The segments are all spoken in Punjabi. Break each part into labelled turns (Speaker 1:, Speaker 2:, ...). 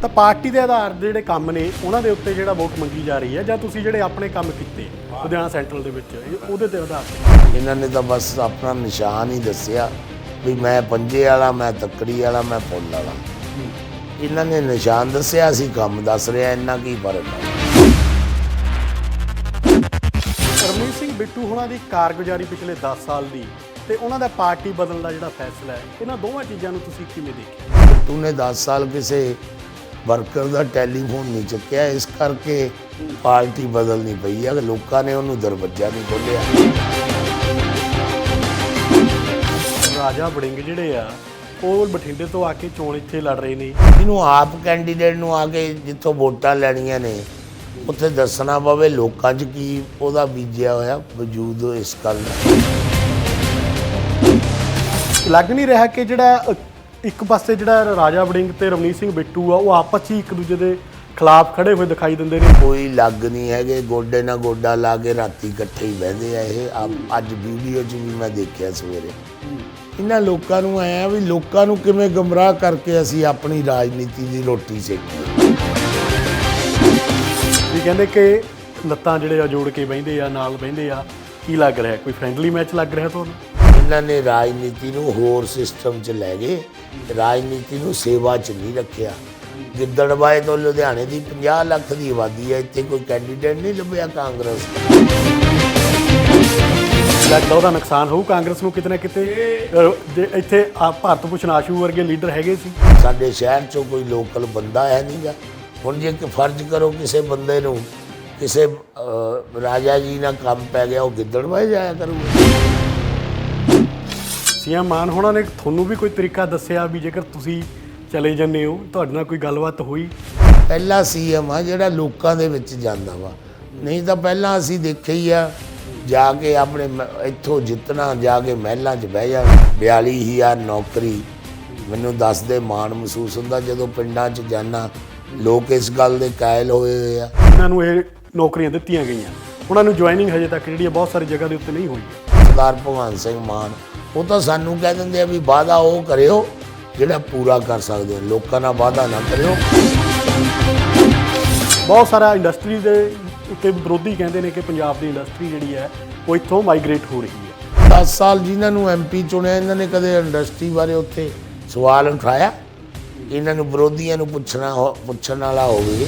Speaker 1: ਤਾਂ ਪਾਰਟੀ ਦੇ ਆਧਾਰ ਦੇ ਜਿਹੜੇ ਕੰਮ ਨੇ ਉਹਨਾਂ ਦੇ ਉੱਤੇ ਜਿਹੜਾ ਵੋਟ ਮੰਗੀ ਜਾ ਰਹੀ ਹੈ ਜਾਂ ਤੁਸੀਂ ਜਿਹੜੇ ਆਪਣੇ ਕੰਮ ਕੀਤੇ ਲੁਧਿਆਣਾ ਸੈਂਟਰਲ ਦੇ ਵਿੱਚ ਇਹ- ਉਹਦੇ ਤੇ ਆਧਾਰ ਤੇ।
Speaker 2: ਇਹਨਾਂ ਨੇ ਤਾਂ ਬਸ ਆਪਣਾ ਨਿਸ਼ਾਨ ਹੀ ਦੱਸਿਆ ਵੀ ਮੈਂ ਪੰਜੇ ਵਾਲਾ ਮੈਂ ਤੱਕੜੀ ਵਾਲਾ ਮੈਂ ਫੁੱਲ ਵਾਲਾ। ਇਹਨਾਂ ਨੇ ਨਿਸ਼ਾਨ ਦੱਸਿਆ ਅਸੀਂ ਕੰਮ ਦੱਸ ਰਿਹਾ ਇੰਨਾ ਕੀ ਫ਼ਰਕ ਹੈ?
Speaker 1: ਰਮਨੀਤ ਸਿੰਘ ਬਿੱਟੂ ਹੋਣਾ ਦੀ ਕਾਰਗੁਜ਼ਾਰੀ ਪਿਛਲੇ 10 ਸਾਲ ਦੀ ਤੇ ਉਹਨਾਂ ਦਾ ਪਾਰਟੀ ਬਦਲਣ ਦਾ ਜਿਹੜਾ ਫੈਸਲਾ ਹੈ ਇਹਨਾਂ ਦੋਵਾਂ ਚੀਜ਼ਾਂ ਨੂੰ ਤੁਸੀਂ ਕਿਵੇਂ ਦੇਖਿਆ
Speaker 2: ਤੂੰ ਨੇ 10 ਸਾਲ ਕਿਸੇ ਵਰਕਰ ਦਾ ਟੈਲੀਫੋਨ ਨਹੀਂ ਚੱਕਿਆ ਇਸ ਕਰਕੇ ਪਾਰਟੀ ਬਦਲਣੀ ਪਈ ਹੈ ਲੋਕਾਂ ਨੇ ਉਹਨੂੰ ਦਰਵਾਜ਼ਾ ਨਹੀਂ ਖੋਲ੍ਹਿਆ।
Speaker 1: ਰਾਜਾ ਵੜਿੰਗ ਜਿਹੜੇ ਆ ਉਹ ਬਠਿੰਡੇ ਤੋਂ ਆ ਕੇ ਚੋਣ ਇੱਥੇ ਲੜ ਰਹੇ ਨੇ।
Speaker 2: ਇਹਨੂੰ ਆਪ ਕੈਂਡੀਡੇਟ ਨੂੰ ਆ ਕੇ ਜਿੱਥੋਂ ਵੋਟਾਂ ਲੈਣੀਆਂ ਨੇ ਉੱਥੇ ਦੱਸਣਾ ਪਵੇ ਲੋਕਾਂ 'ਚ ਕੀ ਉਹਦਾ ਬੀਜਿਆ ਹੋਇਆ ਵਜੂਦ ਇਸ ਗੱਲ ਦਾ।
Speaker 1: ਲੱਗ ਨਹੀਂ ਰਿਹਾ ਕਿ ਜਿਹੜਾ ਇੱਕ ਪਾਸੇ ਜਿਹੜਾ ਰਾਜਾ ਵੜਿੰਗ ਤੇ ਰਮਨੀਤ ਸਿੰਘ ਬਿੱਟੂ ਆ ਉਹ ਆਪਸ 'ਚ ਹੀ ਇੱਕ ਦੂਜੇ ਦੇ ਖਿਲਾਫ ਖੜੇ ਹੋਏ ਦਿਖਾਈ ਦਿੰਦੇ ਨੇ।
Speaker 2: ਕੋਈ ਲੱਗ ਨਹੀਂ ਹੈਗੇ ਗੋਡੇ ਨਾਲ ਗੋਡਾ ਲਾ ਕੇ ਰਾਤੀ ਇਕੱਠੇ ਹੀ ਬਹਿੰਦੇ ਆ ਇਹ। ਆਪ- ਅੱਜ ਵੀਡੀਓ 'ਚ ਵੀ ਮੈਂ ਦੇਖਿਆ ਸਵੇਰੇ। ਇਹਨਾਂ ਲੋਕਾਂ ਨੂੰ ਆਇਆ ਵੀ ਲੋਕਾਂ ਨੂੰ ਕਿਵੇਂ ਗਮਰਾਹ ਕਰਕੇ ਅਸੀਂ ਆਪਣੀ ਰਾਜਨੀਤੀ ਦੀ ਰੋਟੀ ਸੇਕੀਏ।
Speaker 1: ਵੀ ਕਹਿੰਦੇ ਕਿ ਲੱਤਾਂ ਜਿਹੜੇ ਆ ਜੋੜ ਕੇ ਬਹਿੰਦੇ ਆ ਨਾਲ ਬਹਿੰਦੇ ਆ। ਕੀ ਲੱਗ ਰਿਹਾ? ਕੋਈ ਫ੍ਰੈਂਡਲੀ ਮੈਚ ਲੱਗ ਰਿਹਾ ਤੁਹਾਨੂੰ?
Speaker 2: ਇਹਨਾਂ ਨੇ ਰਾਜਨੀਤੀ ਨੂੰ ਹੋਰ ਸਿਸਟਮ 'ਚ ਲੈ ਗਏ ਰਾਜਨੀਤੀ ਨੂੰ ਸੇਵਾ 'ਚ ਨਹੀਂ ਰੱਖਿਆ। ਗਿੱਦੜਬਾਏ ਤੋਂ ਲੁਧਿਆਣੇ ਦੀ 50 ਲੱਖ ਦੀ ਆਬਾਦੀ ਹੈ ਇੱਥੇ ਕੋਈ ਕੈਂਡੀਡੇਟ ਨਹੀਂ ਲੱਭਿਆ ਕਾਂਗਰਸ
Speaker 1: ਲੱਗਦਾ ਉਹਦਾ ਨੁਕਸਾਨ ਹੋਊ ਕਾਂਗਰਸ ਨੂੰ ਕਿਤੇ? ਨਾ ਕਿਤੇ ਜੇ ਇੱਥੇ ਆ ਭਾਰਤ ਭੂਸ਼ਣ ਆਸ਼ੂ ਵਰਗੇ ਲੀਡਰ ਹੈਗੇ ਸੀ।
Speaker 2: ਸਾਡੇ ਸ਼ਹਿਰ 'ਚੋਂ ਕੋਈ ਲੋਕਲ ਬੰਦਾ ਹੈ ਨਹੀਂਗਾ ਹੁਣ ਜੇ ਕਿ ਫਰਜ਼ ਕਰੋ ਕਿਸੇ ਬੰਦੇ ਨੂੰ ਕਿਸੇ ਅਹ, ਰਾਜਾ ਜੀ ਨਾਲ ਕੰਮ ਪੈ ਗਿਆ ਉਹ ਗਿੱਦੜਬਾਏ ਜਾਇਆ ਕਰੂਗਾ।
Speaker 1: ਸੀਐਮ ਮਾਨ ਹੋਣਾ ਨੇ ਤੁਹਾਨੂੰ ਵੀ ਕੋਈ ਤਰੀਕਾ ਦੱਸਿਆ ਵੀ ਜੇਕਰ ਤੁਸੀਂ ਚਲੇ ਜੰਨੇ ਹੋ ਤੁਹਾਡੇ ਨਾਲ ਕੋਈ ਗੱਲਬਾਤ ਹੋਈ?
Speaker 2: ਪਹਿਲਾ ਸੀਐਮ ਆ ਜਿਹੜਾ ਲੋਕਾਂ ਦੇ ਵਿੱਚ ਜਾਂਦਾ ਵਾ। ਨਹੀਂ ਤਾਂ ਪਹਿਲਾਂ ਅਸੀਂ ਦੇਖਿਆ ਹੀ ਆ ਜਾ ਕੇ ਆਪਣੇ ਮ- ਇੱਥੋਂ ਜਿੱਤਣਾ ਜਾ ਕੇ ਮਹਿਲਾਂ 'ਚ ਬਹਿ ਜਾਣਾ 42000 ਨੌਕਰੀ ਮੈਨੂੰ ਦੱਸਦੇ ਮਾਣ ਮਹਿਸੂਸ ਹੁੰਦਾ ਜਦੋਂ ਪਿੰਡਾਂ 'ਚ ਜਾਣਾ ਲੋਕ ਇਸ ਗੱਲ ਦੇ ਕਾਇਲ ਹੋਏ ਹੋਏ ਆ।
Speaker 1: ਇਹਨਾਂ ਨੂੰ ਇਹ ਨੌਕਰੀਆਂ ਦਿੱਤੀਆਂ ਗਈਆਂ। ਉਹਨਾਂ ਨੂੰ ਜੁਆਇਨਿੰਗ ਹਜੇ ਤੱਕ ਜਿਹੜੀ ਹੈ ਬਹੁਤ ਸਾਰੀ ਜਗ੍ਹਾ ਦੇ ਉੱਤੇ ਨਹੀਂ ਹੋਈ।
Speaker 2: ਸਰਦਾਰ ਭਗਵੰਤ ਸਿੰਘ ਮਾਨ ਉਹ ਤਾਂ ਸਾਨੂੰ ਕਹਿ ਦਿੰਦੇ ਆ ਵੀ ਵਾਅਦਾ ਉਹ ਕਰਿਓ ਜਿਹੜਾ ਪੂਰਾ ਕਰ ਸਕਦੇ ਹੋ। ਲੋਕਾਂ ਨਾਲ ਵਾਅਦਾ ਨਾ ਕਰਿਓ।
Speaker 1: ਬਹੁਤ ਸਾਰਾ ਇੰਡਸਟਰੀ ਦੇ ਉੱਤੇ ਵਿਰੋਧੀ ਕਹਿੰਦੇ ਨੇ ਕਿ ਪੰਜਾਬ ਦੀ ਇੰਡਸਟਰੀ ਜਿਹੜੀ ਹੈ ਉਹ ਇੱਥੋਂ ਮਾਈਗ੍ਰੇਟ ਹੋ ਰਹੀ ਹੈ।
Speaker 2: 10 ਸਾਲ ਜਿਨ੍ਹਾਂ ਨੂੰ ਐਮਪੀ ਚੁਣਿਆ ਇਹਨਾਂ ਨੇ ਕਦੇ ਇੰਡਸਟਰੀ ਬਾਰੇ ਉੱਥੇ ਸਵਾਲ ਉਠਾਇਆ? ਇਹਨਾਂ ਨੂੰ ਵਿਰੋਧੀਆਂ ਨੂੰ ਪੁੱਛਣਾ ਪੁੱਛਣ ਵਾਲਾ ਹੋਵੇ।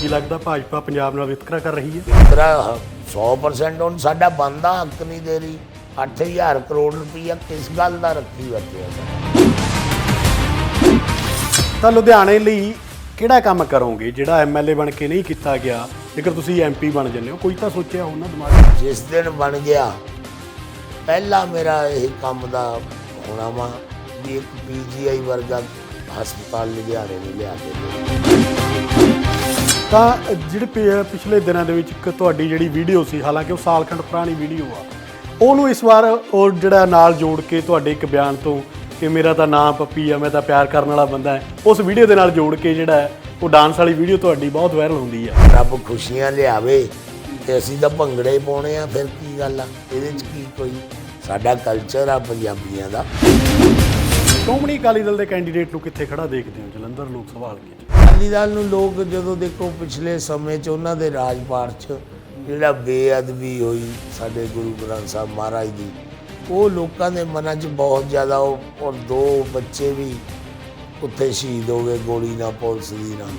Speaker 1: ਕੀ ਲੱਗਦਾ ਭਾਜਪਾ ਪੰਜਾਬ ਨਾਲ ਵਿਤਕਰਾ ਕਰ ਰਹੀ ਹੈ?
Speaker 2: ਤੇਰਾ 100% ਹੁਣ ਸਾਡਾ ਬੰਦਾ ਹੱਕ ਨਹੀਂ ਦੇ ਰਹੀ। 8000 ਕਰੋੜ ਰੁਪਈਆ ਕਿਸ ਗੱਲ ਦਾ ਰੱਖੀ ਵਰਤਿਆ
Speaker 1: ਤਾਂ ਲੁਧਿਆਣੇ ਲਈ ਕਿਹੜਾ ਕੰਮ ਕਰੋਗੇ? ਜਿਹੜਾ ਐਮਐਲਏ ਬਣ ਕੇ ਨਹੀਂ ਕੀਤਾ ਗਿਆ। ਜੇਕਰ ਤੁਸੀਂ ਐਮਪੀ ਬਣ ਜੰਨੇ ਹੋ ਕੋਈ ਤਾਂ ਸੋਚਿਆ ਹੋਣਾ ਦਿਮਾਗ
Speaker 2: ਜਿਸ ਦਿਨ ਬਣ ਗਿਆ ਪਹਿਲਾ ਮੇਰਾ ਇਹ ਕੰਮ ਦਾ ਹੋਣਾ ਵਾ ਵੀ ਇੱਕ ਪੀਜੀਆਈ ਵਰਗਾ ਹਸਪਤਾਲ ਲੁਧਿਆਣੇ ਨੂੰ ਲਿਆ ਕੇ
Speaker 1: ਤਾਂ ਜਿਹੜੇ ਪਿ- ਪਿਛਲੇ ਦਿਨਾਂ ਦੇ ਵਿੱਚ ਇੱਕ ਤੁਹਾਡੀ ਜਿਹੜੀ ਵੀਡੀਓ ਸੀ ਹਾਲਾਂਕਿ ਉਹ ਸਾਲ ਖੰਡ ਪੁਰਾਣੀ ਵੀਡੀਓ ਆ ਉਹਨੂੰ ਇਸ ਵਾਰ ਉਹ ਜਿਹੜਾ ਨਾਲ ਜੋੜ ਕੇ ਤੁਹਾਡੇ ਇੱਕ ਬਿਆਨ ਤੋਂ ਕਿ ਮੇਰਾ ਤਾਂ ਨਾਮ ਪੱਪੀ ਆ ਮੈਂ ਤਾਂ ਪਿਆਰ ਕਰਨ ਵਾਲਾ ਬੰਦਾ ਹੈ ਉਸ ਵੀਡੀਓ ਦੇ ਨਾਲ ਜੋੜ ਕੇ ਜਿਹੜਾ ਹੈ, ਉਹ ਡਾਂਸ ਵਾਲੀ ਵੀਡੀਓ ਤੁਹਾਡੀ ਬਹੁਤ ਵਾਇਰਲ ਹੁੰਦੀ ਹੈ
Speaker 2: ਰੱਬ ਖੁਸ਼ੀਆਂ ਲਿਆਵੇ ਤੇ ਅਸੀਂ ਤਾਂ ਭੰਗੜੇ ਪਾਉਣੇ ਆ ਫਿਰ ਕੀ ਗੱਲ ਆ? ਇਹਦੇ ਚ ਕੀ ਕੋਈ ਸਾਡਾ ਕਲਚਰ ਆ ਪੰਜਾਬੀਆਂ ਦਾ?
Speaker 1: ਸ਼੍ਰੋਮਣੀ ਅਕਾਲੀ ਦਲ ਦੇ ਕੈਂਡੀਡੇਟ ਨੂੰ ਕਿੱਥੇ ਖੜਾ ਦੇਖਦੇ ਹੋ ਜਲੰਧਰ ਲੋਕ ਸਭਾ ਹਲਕੇ?
Speaker 2: ਅਕਾਲੀ ਦਲ ਨੂੰ ਲੋਕ ਜਦੋਂ ਦੇਖੋ ਪਿਛਲੇ ਸਮੇਂ 'ਚ ਉਹਨਾਂ ਦੇ ਰਾਜਪਾਲ 'ਚ ਜਿਹੜਾ ਬੇਅਦਬੀ ਹੋਈ ਸਾਡੇ ਗੁਰੂ ਗ੍ਰੰਥ ਸਾਹਿਬ ਮਹਾਰਾਜ ਦੀ, ਉਹ ਲੋਕਾਂ ਦੇ ਮਨਾਂ 'ਚ ਬਹੁਤ ਜ਼ਿਆਦਾ ਉਹ, ਔਰ ਦੋ ਬੱਚੇ ਵੀ ਉੱਥੇ ਸ਼ਹੀਦ ਹੋ ਗਏ ਗੋਲੀ ਨਾਲ, ਪੁਲਿਸ ਦੀ ਨਾਲ।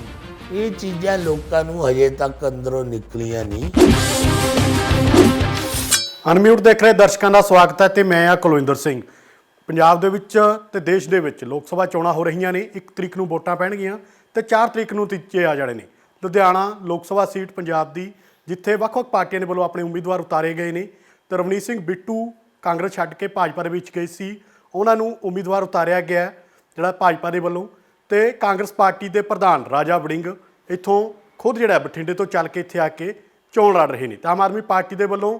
Speaker 2: ਇਹ ਚੀਜ਼ਾਂ ਲੋਕਾਂ ਨੂੰ ਹਜੇ ਤੱਕ ਅੰਦਰੋਂ ਨਿਕਲੀਆਂ ਨਹੀਂ।
Speaker 1: ਅਨਮਿਊਟ ਦੇਖ ਰਹੇ ਦਰਸ਼ਕਾਂ ਦਾ ਸਵਾਗਤ ਹੈ ਤੇ ਮੈਂ ਆ ਕੁਲਵਿੰਦਰ ਸਿੰਘ। ਪੰਜਾਬ ਦੇ ਵਿੱਚ ਤੇ ਦੇਸ਼ ਦੇ ਵਿੱਚ ਲੋਕ ਸਭਾ ਚੋਣਾਂ ਹੋ ਰਹੀਆਂ ਨੇ 1 ਤਰੀਕ ਨੂੰ ਵੋਟਾਂ ਪੈਣਗੀਆਂ। ਤੇ 4 ਤਰੀਕ ਨੂੰ ਨਤੀਜੇ ਆ ਜਾਣੇ ਨੇ। ਲੁਧਿਆਣਾ ਲੋਕ ਸਭਾ ਸੀਟ ਪੰਜਾਬ ਦੀ, ਜਿੱਥੇ ਵੱਖ-ਵੱਖ ਪਾਰਟੀਆਂ ਦੇ ਵੱਲੋਂ ਆਪਣੇ ਉਮੀਦਵਾਰ ਉਤਾਰੇ ਗਏ ਨੇ। ਤੇ ਰਵਨੀਤ ਸਿੰਘ ਬਿੱਟੂ ਕਾਂਗਰਸ ਛੱਡ ਕੇ ਭਾਜਪਾ ਦੇ ਵਿੱਚ ਗਏ ਸੀ। ਉਹਨਾਂ ਨੂੰ ਉਮੀਦਵਾਰ ਉਤਾਰਿਆ ਗਿਆ ਜਿਹੜਾ ਭਾਜਪਾ ਦੇ ਵੱਲੋਂ। ਤੇ ਕਾਂਗਰਸ ਪਾਰਟੀ ਦੇ ਪ੍ਰਧਾਨ ਰਾਜਾ ਵੜਿੰਗ ਇੱਥੋਂ ਖੁਦ ਜਿਹੜਾ ਬਠਿੰਡੇ ਤੋਂ ਚੱਲ ਕੇ ਇੱਥੇ ਆ ਕੇ ਚੋਣ ਲੜ ਰਹੇ ਨੇ। ਤਾਂ ਆਮ ਆਦਮੀ ਪਾਰਟੀ ਦੇ ਵੱਲੋਂ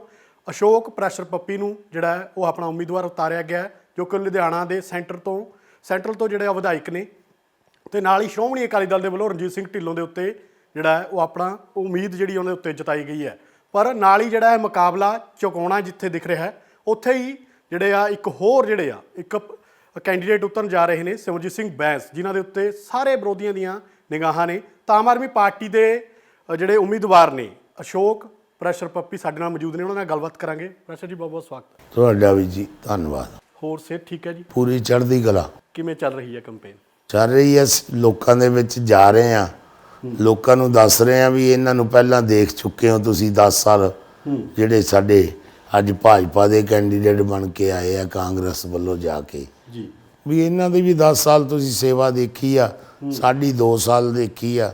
Speaker 1: ਅਸ਼ੋਕ ਪ੍ਰੈਸ਼ਰ ਪੱਪੀ ਨੂੰ ਜਿਹੜਾ ਉਹ ਆਪਣਾ ਉਮੀਦਵਾਰ ਉਤਾਰਿਆ ਗਿਆ ਜੋ ਕਿ ਲੁਧਿਆਣਾ ਦੇ ਸੈਂਟਰ ਤੋਂ, ਸੈਂਟਰਲ ਤੋਂ ਜਿਹੜੇ ਆ ਵਿਧਾਇਕ ਨੇ। ਤੇ ਨਾਲ ਹੀ ਸ਼੍ਰੋਮਣੀ ਅਕਾਲੀ ਦਲ ਦੇ ਵੱਲੋਂ ਰਣਜੀਤ ਸਿੰਘ ਢਿੱਲੋਂ ਦੇ ਉੱਤੇ ਜਿਹੜਾ ਹੈ ਉਹ ਆਪਣਾ ਉਮੀਦ ਜਿਹੜੀ ਉਹਦੇ ਉੱਤੇ ਜਤਾਈ ਗਈ ਹੈ। ਪਰ ਨਾਲ ਹੀ ਜਿਹੜਾ ਹੈ ਮੁਕਾਬਲਾ ਚੁਕਾਉਣਾ ਜਿੱਥੇ ਦਿਖ ਰਿਹਾ ਹੈ ਉੱਥੇ ਹੀ ਜਿਹੜੇ ਆ ਇੱਕ ਹੋਰ ਜਿਹੜੇ ਆ ਇੱਕ ਕੈਂਡੀਡੇਟ ਉਤਰਨ ਜਾ ਰਹੇ ਨੇ ਸਿਮਰਜੀਤ ਸਿੰਘ ਬੈਂਸ ਜਿਨ੍ਹਾਂ ਦੇ ਉੱਤੇ ਸਾਰੇ ਵਿਰੋਧੀਆਂ ਦੀਆਂ ਨਿਗਾਹਾਂ ਨੇ। ਤਾਂ ਆਮ ਆਦਮੀ ਪਾਰਟੀ ਦੇ ਜਿਹੜੇ ਉਮੀਦਵਾਰ ਨੇ ਅਸ਼ੋਕ ਪ੍ਰੈਸ਼ਰ ਪੱਪੀ ਸਾਡੇ ਨਾਲ ਮੌਜੂਦ ਨੇ ਉਹਨਾਂ ਨਾਲ ਗੱਲਬਾਤ ਕਰਾਂਗੇ। ਪ੍ਰੈਸ਼ਰ ਜੀ ਬਹੁਤ ਬਹੁਤ ਸਵਾਗਤ
Speaker 2: ਤੁਹਾਡਾ ਵੀ ਜੀ ਧੰਨਵਾਦ।
Speaker 1: ਹੋਰ ਸਿਹਤ ਠੀਕ ਹੈ ਜੀ?
Speaker 2: ਪੂਰੀ ਚੜ੍ਹਦੀ ਕਲਾ।
Speaker 1: ਕਿਵੇਂ ਚੱਲ ਰਹੀ ਹੈ ਕੈਂਪੇਨ
Speaker 2: ਚੱਲ ਰਹੀ ਹੈ ਸ- ਲੋਕਾਂ ਦੇ ਵਿੱਚ ਜਾ ਰਹੇ ਆ ਲੋਕਾਂ ਨੂੰ ਦੱਸ ਰਹੇ ਆ ਵੀ ਇਹਨਾਂ ਨੂੰ ਪਹਿਲਾਂ ਦੇਖ ਚੁੱਕੇ ਹੋ ਤੁਸੀਂ 10 ਸਾਲ ਜਿਹੜੇ ਸਾਡੇ ਅੱਜ ਭਾਜਪਾ ਦੇ ਕੈਂਡੀਡੇਟ ਬਣ ਕੇ ਆਏ ਆ ਕਾਂਗਰਸ ਵੱਲੋਂ ਜਾ ਕੇ।
Speaker 1: ਜੀ।
Speaker 2: ਵੀ ਇਹਨਾਂ ਦੀ ਵੀ 10 ਸਾਲ ਤੁਸੀਂ ਸੇਵਾ ਦੇਖੀ ਆ ਸਾਡੀ 2 ਸਾਲ ਦੇਖੀ ਆ।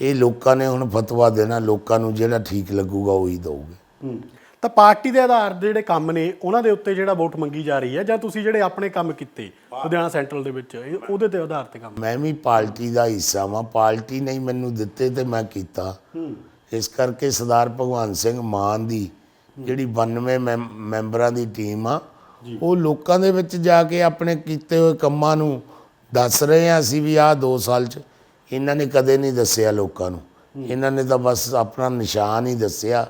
Speaker 2: ਇਹ ਲੋਕਾਂ ਨੇ ਹੁਣ ਫਤਵਾ ਦੇਣਾ ਲੋਕਾਂ ਨੂੰ ਜਿਹੜਾ ਠੀਕ ਲੱਗੂਗਾ ਉਹੀ ਦਊਗੇ।
Speaker 1: ਤਾਂ ਪਾਰਟੀ ਦੇ ਆਧਾਰ ਦੇ ਜਿਹੜੇ ਕੰਮ ਨੇ ਉਹਨਾਂ ਦੇ ਉੱਤੇ ਜਿਹੜਾ ਵੋਟ ਮੰਗੀ ਜਾ ਰਹੀ ਹੈ ਜਾਂ ਤੁਸੀਂ ਜਿਹੜੇ ਆਪਣੇ ਕੰਮ ਕੀਤੇ ਲੁਧਿਆਣਾ ਸੈਂਟਰਲ ਦੇ ਵਿੱਚ ਇਹ- ਉਹਦੇ ਤੇ ਆਧਾਰ ਤੇ ਕੰਮ
Speaker 2: ਮੈਂ ਵੀ ਪਾਰਟੀ ਦਾ ਹਿੱਸਾ ਵਾਂ। ਪਾਰਟੀ ਨੇ ਹੀ ਮੈਨੂੰ ਦਿੱਤੇ ਤੇ ਮੈਂ ਕੀਤਾ। ਇਸ ਕਰਕੇ ਸਰਦਾਰ ਭਗਵੰਤ ਸਿੰਘ ਮਾਨ ਦੀ ਜਿਹੜੀ 92 ਮੈਂਬ- ਮੈਂਬਰਾਂ ਦੀ ਟੀਮ ਆ ਉਹ ਲੋਕਾਂ ਦੇ ਵਿੱਚ ਜਾ ਕੇ ਆਪਣੇ ਕੀਤੇ ਹੋਏ ਕੰਮਾਂ ਨੂੰ ਦੱਸ ਰਹੇ ਆ। ਅਸੀਂ ਵੀ ਆਹ 2 ਸਾਲ ਚ ਇਹਨਾਂ ਨੇ ਕਦੇ ਨਹੀਂ ਦੱਸਿਆ ਲੋਕਾਂ ਨੂੰ। ਇਹਨਾਂ ਨੇ ਤਾਂ ਬਸ ਆਪਣਾ ਨਿਸ਼ਾਨ ਹੀ ਦੱਸਿਆ।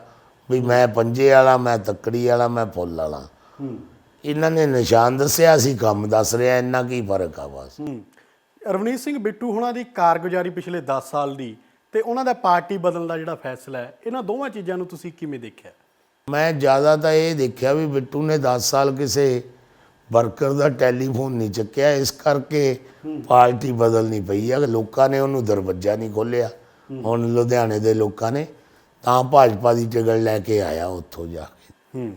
Speaker 2: ਵੀ ਮੈਂ ਪੰਜੇ ਵਾਲਾ ਮੈਂ ਤੱਕੜੀ ਵਾਲਾ ਮੈਂ ਫੁੱਲ ਵਾਲਾ। ਇਹਨਾਂ ਨੇ ਨਿਸ਼ਾਨ ਦੱਸਿਆ ਅਸੀਂ ਕੰਮ ਦੱਸ ਰਿਹਾ ਇੰਨਾ ਕੀ ਫ਼ਰਕ ਆ ਬਸ।
Speaker 1: ਰਵਨੀਤ ਸਿੰਘ ਬਿੱਟੂ ਹੁਣਾਂ ਦੀ ਕਾਰਗੁਜ਼ਾਰੀ ਪਿਛਲੇ 10 ਸਾਲ ਦੀ ਤੇ ਉਹਨਾਂ ਦਾ ਪਾਰਟੀ ਬਦਲਣ ਦਾ ਜਿਹੜਾ ਫੈਸਲਾ ਹੈ ਇਹਨਾਂ ਦੋਵਾਂ ਚੀਜ਼ਾਂ ਨੂੰ ਤੁਸੀਂ ਕਿਵੇਂ ਦੇਖਿਆ?
Speaker 2: ਮੈਂ ਜ਼ਿਆਦਾ ਤਾਂ ਇਹ ਦੇਖਿਆ ਵੀ ਬਿੱਟੂ ਨੇ 10 ਸਾਲ ਕਿਸੇ ਵਰਕਰ ਦਾ ਟੈਲੀਫੋਨ ਨਹੀਂ ਚੱਕਿਆ ਇਸ ਕਰਕੇ ਪਾਰਟੀ ਬਦਲਣੀ ਪਈ ਆ। ਲੋਕਾਂ ਨੇ ਉਹਨੂੰ ਦਰਵਾਜ਼ਾ ਨਹੀਂ ਖੋਲਿਆ ਹੁਣ ਲੁਧਿਆਣੇ ਦੇ ਲੋਕਾਂ ਨੇ ਤਾਂ ਭਾਜਪਾ ਦੀ ਟਿਕਟ ਲੈ ਕੇ ਆਇਆ ਉੱਥੋਂ ਜਾ ਕੇ।
Speaker 1: ਹੂੰ।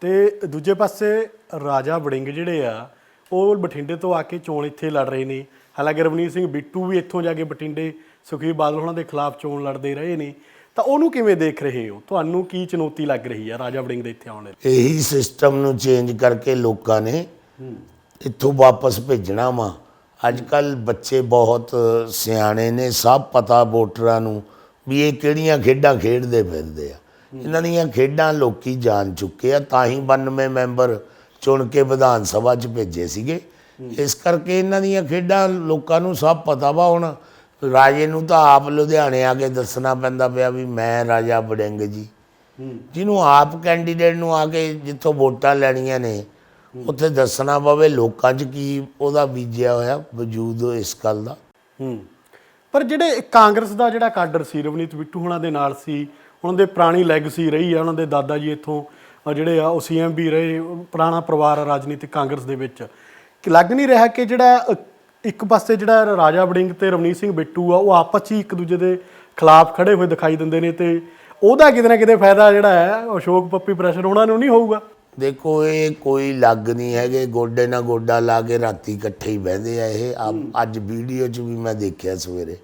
Speaker 1: ਤੇ ਦੂਜੇ ਪਾਸੇ ਰਾਜਾ ਵੜਿੰਗ ਜਿਹੜੇ ਆ ਉਹ ਬਠਿੰਡੇ ਤੋਂ ਆ ਕੇ ਚੋਣ ਇੱਥੇ ਲੜ ਰਹੇ ਨੇ। ਹਾਲਾਂਕਿ ਰਵਨੀਤ ਸਿੰਘ ਬਿੱਟੂ ਵੀ ਇੱਥੋਂ ਜਾ ਕੇ ਬਠਿੰਡੇ ਸੁਖਬੀਰ ਬਾਦਲ ਉਹਨਾਂ ਦੇ ਖਿਲਾਫ ਚੋਣ ਲੜਦੇ ਰਹੇ ਨੇ। ਤਾਂ ਉਹਨੂੰ ਕਿਵੇਂ ਦੇਖ ਰਹੇ ਹੋ? ਤੁਹਾਨੂੰ ਕੀ ਚੁਣੌਤੀ ਲੱਗ ਰਹੀ ਹੈ ਰਾਜਾ ਵੜਿੰਗ ਦੇ ਇੱਥੇ ਆਉਣ ਲਈ?
Speaker 2: ਇਹੀ ਸਿਸਟਮ ਨੂੰ ਚੇਂਜ ਕਰਕੇ ਲੋਕਾਂ ਨੇ ਇੱਥੋਂ ਵਾਪਸ ਭੇਜਣਾ ਵਾ। ਅੱਜ ਕੱਲ ਬੱਚੇ ਬਹੁਤ ਸਿਆਣੇ ਨੇ ਸਭ ਪਤਾ ਵੋਟਰਾਂ ਨੂੰ। ਵੀ ਇਹ ਕਿਹੜੀਆਂ ਖੇਡਾਂ ਖੇਡਦੇ ਫਿਰਦੇ ਆ। ਇਹਨਾਂ ਦੀਆਂ ਖੇਡਾਂ ਲੋਕੀ ਜਾਣ ਚੁੱਕੇ ਆ, ਤਾਂ ਹੀ 92 ਮੈਂਬਰ ਚੁਣ ਕੇ ਵਿਧਾਨ ਸਭਾ 'ਚ ਭੇਜੇ ਸੀਗੇ। ਇਸ ਕਰਕੇ ਇਹਨਾਂ ਦੀਆਂ ਖੇਡਾਂ ਲੋਕਾਂ ਨੂੰ ਸਭ ਪਤਾ ਵਾ ਹੁਣ। ਰਾਜੇ ਨੂੰ ਤਾਂ ਆਪ ਲੁਧਿਆਣੇ ਆ ਕੇ ਦੱਸਣਾ ਪੈਂਦਾ ਪਿਆ ਵੀ ਮੈਂ ਰਾਜਾ ਵੜਿੰਗ ਜੀ। ਜਿਹਨੂੰ ਆਪ ਕੈਂਡੀਡੇਟ ਨੂੰ ਆ ਕੇ ਜਿੱਥੋਂ ਵੋਟਾਂ ਲੈਣੀਆਂ ਨੇ, ਉੱਥੇ ਦੱਸਣਾ ਪਵੇ ਲੋਕਾਂ 'ਚ ਕੀ ਉਹਦਾ ਬੀਜਿਆ ਹੋਇਆ ਵਜੂਦ ਇਸ ਗੱਲ ਦਾ।
Speaker 1: ਹੂੰ। ਪਰ ਜਿਹੜੇ ਕਾਂਗਰਸ ਦਾ ਜਿਹੜਾ ਕਾਡਰ ਸੀ, ਰਵਨੀਤ ਬਿੱਟੂ ਹੁਣਾਂ ਦੇ ਨਾਲ ਸੀ, ਉਹਨਾਂ ਦੇ ਪੁਰਾਣੀ ਲੈਗਸੀ ਰਹੀ ਆ, ਉਹਨਾਂ ਦੇ ਦਾਦਾ ਜੀ ਇੱਥੋਂ ਜਿਹੜੇ ਆ, ਉਹ ਸੀਐਮ ਵੀ ਰਹੇ, ਪੁਰਾਣਾ ਪਰਿਵਾਰ ਆ ਰਾਜਨੀਤਿਕ ਕਾਂਗਰਸ ਦੇ ਵਿੱਚ। ਲੱਗ ਨਹੀਂ ਰਿਹਾ ਕਿ ਜਿਹੜਾ ਇੱਕ ਪਾਸੇ ਜਿਹੜਾ ਰਾਜਾ ਵੜਿੰਗ ਤੇ ਰਵਨੀਤ ਸਿੰਘ ਬਿੱਟੂ ਆ, ਉਹ ਆਪਸ 'ਚ ਹੀ ਇੱਕ ਦੂਜੇ ਦੇ ਖਿਲਾਫ ਖੜੇ ਹੋਏ ਦਿਖਾਈ ਦਿੰਦੇ ਨੇ ਤੇ ਉਹਦਾ ਕਿਤੇ ਨਾ ਕਿਤੇ ਫਾਇਦਾ ਜਿਹੜਾ ਹੈ, ਅਸ਼ੋਕ ਪੱਪੀ ਪ੍ਰੈਸ਼ਰ ਉਹਨਾਂ ਨੂੰ ਨਹੀਂ ਹੋਊਗਾ।
Speaker 2: ਦੇਖੋ ਇਹ ਕੋਈ ਲੱਗ ਨਹੀਂ ਹੈਗੇ। ਗੋਡੇ ਨਾਲ ਗੋਡਾ ਲਾ ਕੇ ਰਾਤੀ ਇਕੱਠੇ ਹੀ ਬਹਿੰਦੇ ਆ ਇਹ। ਅੱਜ ਵੀਡੀਓ 'ਚ ਵੀ ਮੈਂ ਦੇਖਿਆ ਸਵੇਰੇ।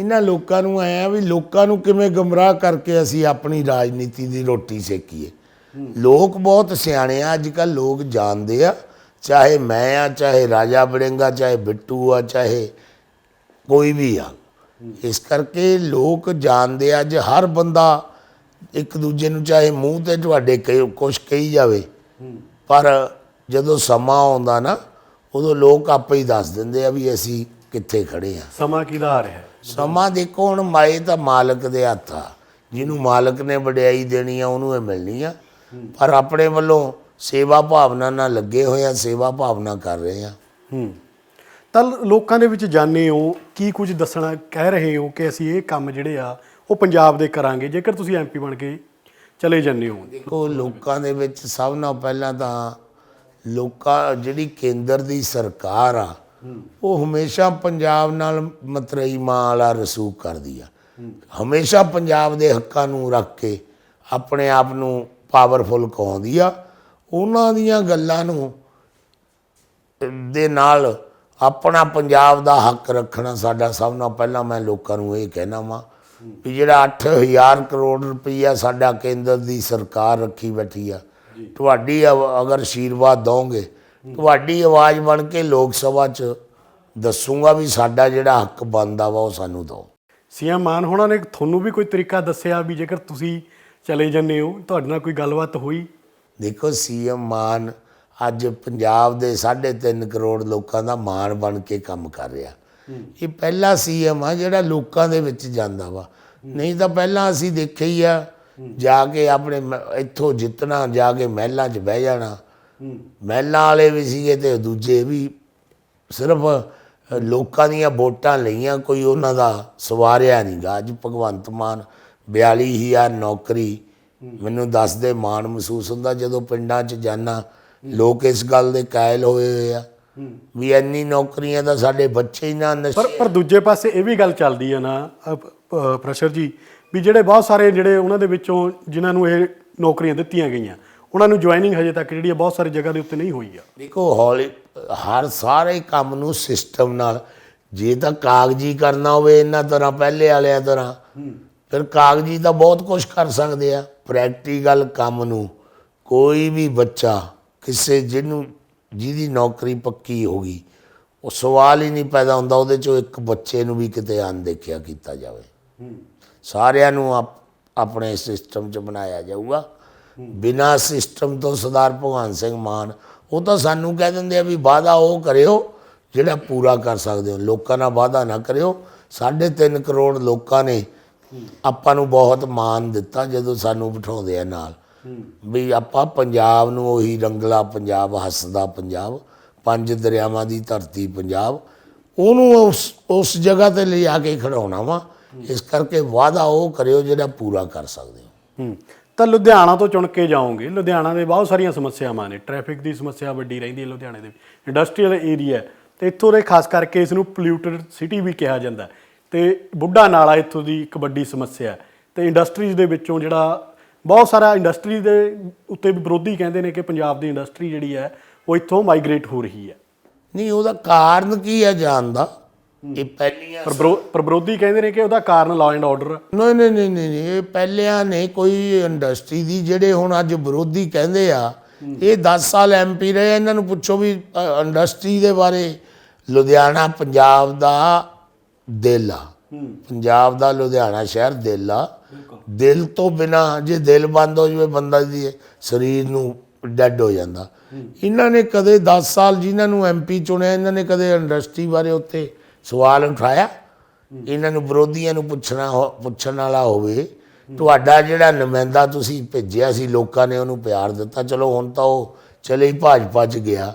Speaker 2: ਇਹਨਾਂ ਲੋਕਾਂ ਨੂੰ ਆਇਆ ਵੀ ਲੋਕਾਂ ਨੂੰ ਕਿਵੇਂ ਗਮਰਾਹ ਕਰਕੇ ਅਸੀਂ ਆਪਣੀ ਰਾਜਨੀਤੀ ਦੀ ਰੋਟੀ ਸੇਕੀਏ। ਲੋਕ ਬਹੁਤ ਸਿਆਣੇ ਆ ਅੱਜ ਕੱਲ ਲੋਕ ਜਾਣਦੇ ਆ ਚਾਹੇ ਮੈਂ ਆ ਚਾਹੇ ਰਾਜਾ ਬੜਿੰਗਾ ਚਾਹੇ ਬਿੱਟੂ ਆ ਚਾਹੇ ਕੋਈ ਵੀ ਆ। ਇਸ ਕਰਕੇ ਲੋਕ ਜਾਣਦੇ ਆ ਅੱਜ ਹਰ ਬੰਦਾ ਇੱਕ ਦੂਜੇ ਨੂੰ ਚਾਹੇ ਮੂੰਹ ਤੇ ਤੁਹਾਡੇ ਕੁਝ ਕਹੀ ਜਾਵੇ ਪਰ ਜਦੋਂ ਸਮਾਂ ਆਉਂਦਾ ਨਾ ਉਦੋਂ ਲੋਕ ਆਪੇ ਹੀ ਦੱਸ ਦਿੰਦੇ ਆ ਵੀ ਅਸੀਂ ਕਿੱਥੇ ਖੜੇ ਆ।
Speaker 1: ਸਮਾਂ ਕਿਹਦਾ ਆ ਰਿਹਾ?
Speaker 2: ਸਮਾਂ ਦੇਖੋ ਹੁਣ ਮਾਏ ਤਾਂ ਮਾਲਕ ਦੇ ਹੱਥ ਆ। ਜਿਹਨੂੰ ਮਾਲਕ ਨੇ ਵਡਿਆਈ ਦੇਣੀ ਆ ਉਹਨੂੰ ਇਹ ਮਿਲਣੀ ਆ। ਪਰ ਆਪਣੇ ਵੱਲੋਂ ਸੇਵਾ ਭਾਵਨਾ ਨਾਲ ਲੱਗੇ ਹੋਏ ਆ ਸੇਵਾ ਭਾਵਨਾ ਕਰ ਰਹੇ ਆ।
Speaker 1: ਹੂੰ। ਤਾਂ ਲੋਕਾਂ ਦੇ ਵਿੱਚ ਜਾਣੇ ਹੋ ਕੀ ਕੁਝ ਦੱਸਣਾ ਕਹਿ ਰਹੇ ਹੋ ਕਿ ਅਸੀਂ ਇਹ ਕੰਮ ਜਿਹੜੇ ਆ ਉਹ ਪੰਜਾਬ ਦੇ ਕਰਾਂਗੇ, ਜੇਕਰ ਤੁਸੀਂ ਐਮਪੀ ਬਣ ਕੇ ਚਲੇ ਜਾਂਦੇ ਹੋ।
Speaker 2: ਦੇਖੋ, ਲੋਕਾਂ ਦੇ ਵਿੱਚ ਸਭ ਨਾਲੋਂ ਪਹਿਲਾਂ ਤਾਂ ਲੋਕਾਂ, ਜਿਹੜੀ ਕੇਂਦਰ ਦੀ ਸਰਕਾਰ ਆ, ਉਹ ਹਮੇਸ਼ਾ ਪੰਜਾਬ ਨਾਲ ਮਤਰਈ ਮਾਂ ਵਾਲਾ ਰਸੂਖ ਕਰਦੀ ਆ। ਹਮੇਸ਼ਾ ਪੰਜਾਬ ਦੇ ਹੱਕਾਂ ਨੂੰ ਰੱਖ ਕੇ ਆਪਣੇ ਆਪ ਨੂੰ ਪਾਵਰਫੁਲ ਕਹਾਉਂਦੀ ਆ। ਉਹਨਾਂ ਦੀਆਂ ਗੱਲਾਂ ਨੂੰ ਦੇ ਨਾਲ ਆਪਣਾ ਪੰਜਾਬ ਦਾ ਹੱਕ ਰੱਖਣਾ ਸਾਡਾ ਸਭ ਨਾਲ ਪਹਿਲਾਂ ਮੈਂ ਲੋਕਾਂ ਨੂੰ ਇਹ ਕਹਿਣਾ ਵਾਂ। ਵੀ ਜਿਹੜਾ 8000 ਕਰੋੜ ਰੁਪਈਆ ਸਾਡਾ ਕੇਂਦਰ ਦੀ ਸਰਕਾਰ ਰੱਖੀ ਬੈਠੀ ਆ ਤੁਹਾਡੀ ਅਗਰ ਆਸ਼ੀਰਵਾਦ ਦੋਗੇ ਤੁਹਾਡੀ ਆਵਾਜ਼ ਬਣ ਕੇ ਲੋਕ ਸਭਾ 'ਚ ਦੱਸੂਗਾ ਵੀ ਸਾਡਾ ਜਿਹੜਾ ਹੱਕ ਬਣਦਾ ਵਾ ਉਹ ਸਾਨੂੰ ਦਿਓ।
Speaker 1: ਸੀਐਮ ਮਾਨ ਹੋਣਾ ਨੇ ਤੁਹਾਨੂੰ ਵੀ ਕੋਈ ਤਰੀਕਾ ਦੱਸਿਆ ਵੀ ਜੇਕਰ ਤੁਸੀਂ ਚਲੇ ਜਾਂਦੇ ਹੋ ਤੁਹਾਡੇ ਨਾਲ ਕੋਈ ਗੱਲਬਾਤ ਹੋਈ?
Speaker 2: ਦੇਖੋ ਸੀਐਮ ਮਾਨ ਅੱਜ ਪੰਜਾਬ ਦੇ 3.5 ਕਰੋੜ ਲੋਕਾਂ ਦਾ ਮਾਣ ਬਣ ਕੇ ਕੰਮ ਕਰ ਰਿਹਾ। ਇਹ ਪਹਿਲਾ ਸੀਐਮ ਆ ਜਿਹੜਾ ਲੋਕਾਂ ਦੇ ਵਿੱਚ ਜਾਂਦਾ ਵਾ। ਨਹੀਂ ਤਾਂ ਪਹਿਲਾਂ ਅਸੀਂ ਦੇਖਿਆ ਹੀ ਆ, ਜਾ ਕੇ ਆਪਣੇ ਮ- ਇੱਥੋਂ ਜਿੱਤਣਾ, ਜਾ ਕੇ ਮਹਿਲਾਂ 'ਚ ਬਹਿ ਜਾਣਾ। ਮਹਿਲਾਂ ਵਾਲੇ ਵੀ ਸੀਗੇ ਤੇ ਦੂਜੇ ਵੀ ਸਿਰਫ ਲੋਕਾਂ ਦੀਆਂ ਵੋਟਾਂ ਲਈਆਂ, ਕੋਈ ਉਹਨਾਂ ਦਾ ਸਵਾਰਿਆ ਨਹੀਂਗਾ ਅੱਜ ਭਗਵੰਤ ਮਾਨ 42000 ਨੌਕਰੀ, ਮੈਨੂੰ ਦੱਸਦੇ ਮਾਣ ਮਹਿਸੂਸ ਹੁੰਦਾ ਜਦੋਂ ਪਿੰਡਾਂ 'ਚ ਜਾਣਾ ਲੋਕ ਇਸ ਗੱਲ ਦੇ ਕਾਇਲ ਹੋਏ ਹੋਏ ਆ। ਵੀ ਇੰਨੀ ਨੌਕਰੀਆਂ ਦਾ ਸਾਡੇ ਬੱਚੇ ਹੀ ਨਾ
Speaker 1: ਪਰ
Speaker 2: ਨਸ਼ੇ
Speaker 1: ਪਰ ਦੂਜੇ ਪਾਸੇ ਇਹ ਵੀ ਗੱਲ ਚੱਲਦੀ ਹੈ ਨਾ ਪ੍ਰੈਸ਼ਰ ਜੀ ਵੀ ਜਿਹੜੇ ਬਹੁਤ ਸਾਰੇ ਜਿਹੜੇ ਉਹਨਾਂ ਦੇ ਵਿੱਚੋਂ ਜਿਨ੍ਹਾਂ ਨੂੰ ਇਹ ਨੌਕਰੀਆਂ ਦਿੱਤੀਆਂ ਗਈਆਂ ਉਹਨਾਂ ਨੂੰ ਜੁਆਇਨਿੰਗ ਹਜੇ ਤੱਕ ਜਿਹੜੀ ਬਹੁਤ ਸਾਰੀ ਜਗ੍ਹਾ ਦੇ ਉੱਤੇ ਨਹੀਂ ਹੋਈ ਆ।
Speaker 2: ਦੇਖੋ ਹੌਲੀ ਹਰ ਸਾਰੇ ਕੰਮ ਨੂੰ ਸਿਸਟਮ ਨਾਲ ਜੇ ਤਾਂ ਕਾਗਜ਼ੀ ਕਰਨਾ ਹੋਵੇ ਇਹਨਾਂ ਤਰ੍ਹਾਂ ਪਹਿਲੇ ਵਾਲਿਆਂ ਤਰ੍ਹਾਂ ਫਿਰ ਕਾਗਜ਼ੀ ਤਾਂ ਬਹੁਤ ਕੁਝ ਕਰ ਸਕਦੇ ਆ। ਪ੍ਰੈਕਟੀਕਲ ਕੰਮ ਨੂੰ ਕੋਈ ਵੀ ਬੱਚਾ ਕਿਸੇ ਜਿਹਨੂੰ ਜਿਹਦੀ ਨੌਕਰੀ ਪੱਕੀ ਹੋ ਗਈ, ਉਹ ਸਵਾਲ ਹੀ ਨਹੀਂ ਪੈਦਾ ਹੁੰਦਾ ਉਹਦੇ ਚੋਂ ਇੱਕ ਬੱਚੇ ਨੂੰ ਵੀ ਕਿਤੇ ਅਣਦੇਖਿਆ ਕੀਤਾ ਜਾਵੇ। ਸਾਰਿਆਂ ਨੂੰ ਆਪਣੇ ਸਿਸਟਮ 'ਚ ਬਣਾਇਆ ਜਾਊਗਾ। ਬਿਨਾ ਸਿਸਟਮ ਤੋਂ ਸਰਦਾਰ ਭਗਵਾਨ ਸਿੰਘ ਮਾਨ, ਉਹ ਤਾਂ ਸਾਨੂੰ ਕਹਿ ਦਿੰਦੇ ਆ ਵੀ ਵਾਅਦਾ ਉਹ ਕਰਿਓ, ਜਿਹੜਾ ਪੂਰਾ ਕਰ ਸਕਦੇ ਹੋ। ਲੋਕਾਂ ਨਾਲ ਵਾਅਦਾ ਨਾ ਕਰਿਓ। 3.5 ਕਰੋੜ ਲੋਕਾਂ ਨੇ ਆਪਾਂ ਨੂੰ ਬਹੁਤ ਮਾਣ ਦਿੱਤਾ ਜਦੋਂ ਸਾਨੂੰ ਬਿਠਾਉਂਦੇ ਆ ਨਾਲ। ਵੀ ਆਪਾਂ ਪੰਜਾਬ ਨੂੰ ਉਹੀ ਰੰਗਲਾ ਪੰਜਾਬ, ਹੱਸਦਾ ਪੰਜਾਬ, ਪੰਜ ਦਰਿਆਵਾਂ ਦੀ ਧਰਤੀ ਪੰਜਾਬ, ਉਹਨੂੰ ਉਸ ਉਸ ਜਗ੍ਹਾ ਤੇ ਲਿਆ ਕੇ ਖੜਾਉਣਾ ਵਾ। ਇਸ ਕਰਕੇ ਵਾਅਦਾ ਉਹ ਕਰਿਓ ਜਿਹੜਾ ਪੂਰਾ ਕਰ ਸਕਦੇ ਹੋ।
Speaker 1: ਤਾਂ ਲੁਧਿਆਣਾ ਤੋਂ ਚੁਣ ਕੇ ਜਾਓਗੇ। ਲੁਧਿਆਣਾ ਦੇ ਬਹੁਤ ਸਾਰੀਆਂ ਸਮੱਸਿਆਵਾਂ ਨੇ। ਟ੍ਰੈਫਿਕ ਦੀ ਸਮੱਸਿਆ ਵੱਡੀ ਰਹਿੰਦੀ ਹੈ ਲੁਧਿਆਣੇ ਦੇ ਇੰਡਸਟਰੀਅਲ ਏਰੀਆ ਤੇ ਇੱਥੋਂ ਦੇ ਖਾਸ ਕਰਕੇ ਇਸ ਨੂੰ ਪੋਲਿਊਟਡ ਸਿਟੀ ਵੀ ਕਿਹਾ ਜਾਂਦਾ। ਹੈ। ਤੇ ਬੁੱਢਾ ਨਾਲਾ ਇੱਥੋਂ ਦੀ ਇੱਕ ਵੱਡੀ ਸਮੱਸਿਆ। ਹੈ ਤੇ ਇੰਡਸਟਰੀਜ਼ ਦੇ ਵਿੱਚੋਂ ਜਿਹੜਾ ਬਹੁਤ ਸਾਰਾ ਇੰਡਸਟਰੀ ਦੇ ਉੱਤੇ ਵੀ ਵਿਰੋਧੀ ਕਹਿੰਦੇ ਨੇ ਕਿ ਪੰਜਾਬ ਦੀ ਇੰਡਸਟਰੀ ਜਿਹੜੀ ਹੈ ਉਹ ਇੱਥੋਂ ਮਾਈਗ੍ਰੇਟ ਹੋ ਰਹੀ ਹੈ।
Speaker 2: ਨਹੀਂ ਉਹਦਾ ਕਾਰਨ ਕੀ ਹੈ ਜਾਣ ਦਾ? ਇਹ ਪਹਿਲੀਆਂ
Speaker 1: ਪਰ ਵਿਰੋ- ਪਰ ਵਿਰੋਧੀ ਕਹਿੰਦੇ ਨੇ ਕਿ ਉਹਦਾ ਕਾਰਨ ਲਾਅ ਐਂਡ ਆਰਡਰ
Speaker 2: ਨਹੀਂ ਨਹੀਂ ਨਹੀਂ ਨਹੀਂ ਇਹ ਪਹਿਲਿਆਂ ਨੇ ਕੋਈ ਇੰਡਸਟਰੀ ਦੀ ਜਿਹੜੇ ਹੁਣ ਅੱਜ ਵਿਰੋਧੀ ਕਹਿੰਦੇ ਆ ਇਹ 10 ਸਾਲ ਐਮਪੀ ਰਹੇ ਇਹਨਾਂ ਨੂੰ ਪੁੱਛੋ ਵੀ ਇੰਡਸਟਰੀ ਦੇ ਬਾਰੇ ਲੁਧਿਆਣਾ ਪੰਜਾਬ ਦਾ ਦਿਲ ਆ। ਪੰਜਾਬ ਦਾ ਲੁਧਿਆਣਾ ਸ਼ਹਿਰ ਦਿਲ ਆ। ਦਿਲ ਤੋਂ ਬਿਨਾ ਜੇ ਦਿਲ ਬੰਦ ਹੋ ਜਾਵੇ ਬੰਦਾ ਦੀ ਸਰੀਰ ਨੂੰ ਡੈੱਡ ਹੋ ਜਾਂਦਾ। ਇਹਨਾਂ ਨੇ ਕਦੇ 10 ਸਾਲ ਜਿਨ੍ਹਾਂ ਨੂੰ ਐਮਪੀ ਚੁਣਿਆ ਇਹਨਾਂ ਨੇ ਕਦੇ ਇੰਡਸਟਰੀ ਬਾਰੇ ਉੱਤੇ ਸਵਾਲ ਉਠਾਇਆ? ਇਹਨਾਂ ਨੂੰ ਵਿਰੋਧੀਆਂ ਨੂੰ ਪੁੱਛਣਾ ਪੁੱਛਣ ਵਾਲਾ ਹੋਵੇ। ਤੁਹਾਡਾ ਜਿਹੜਾ ਨੁਮਾਇੰਦਾ ਤੁਸੀਂ ਭੇਜਿਆ ਸੀ ਲੋਕਾਂ ਨੇ ਉਹਨੂੰ ਪਿਆਰ ਦਿੱਤਾ। ਚਲੋ ਹੁਣ ਤਾਂ ਉਹ ਚਲੇ ਹੀ ਭਾਜਪਾ ਚ ਗਿਆ।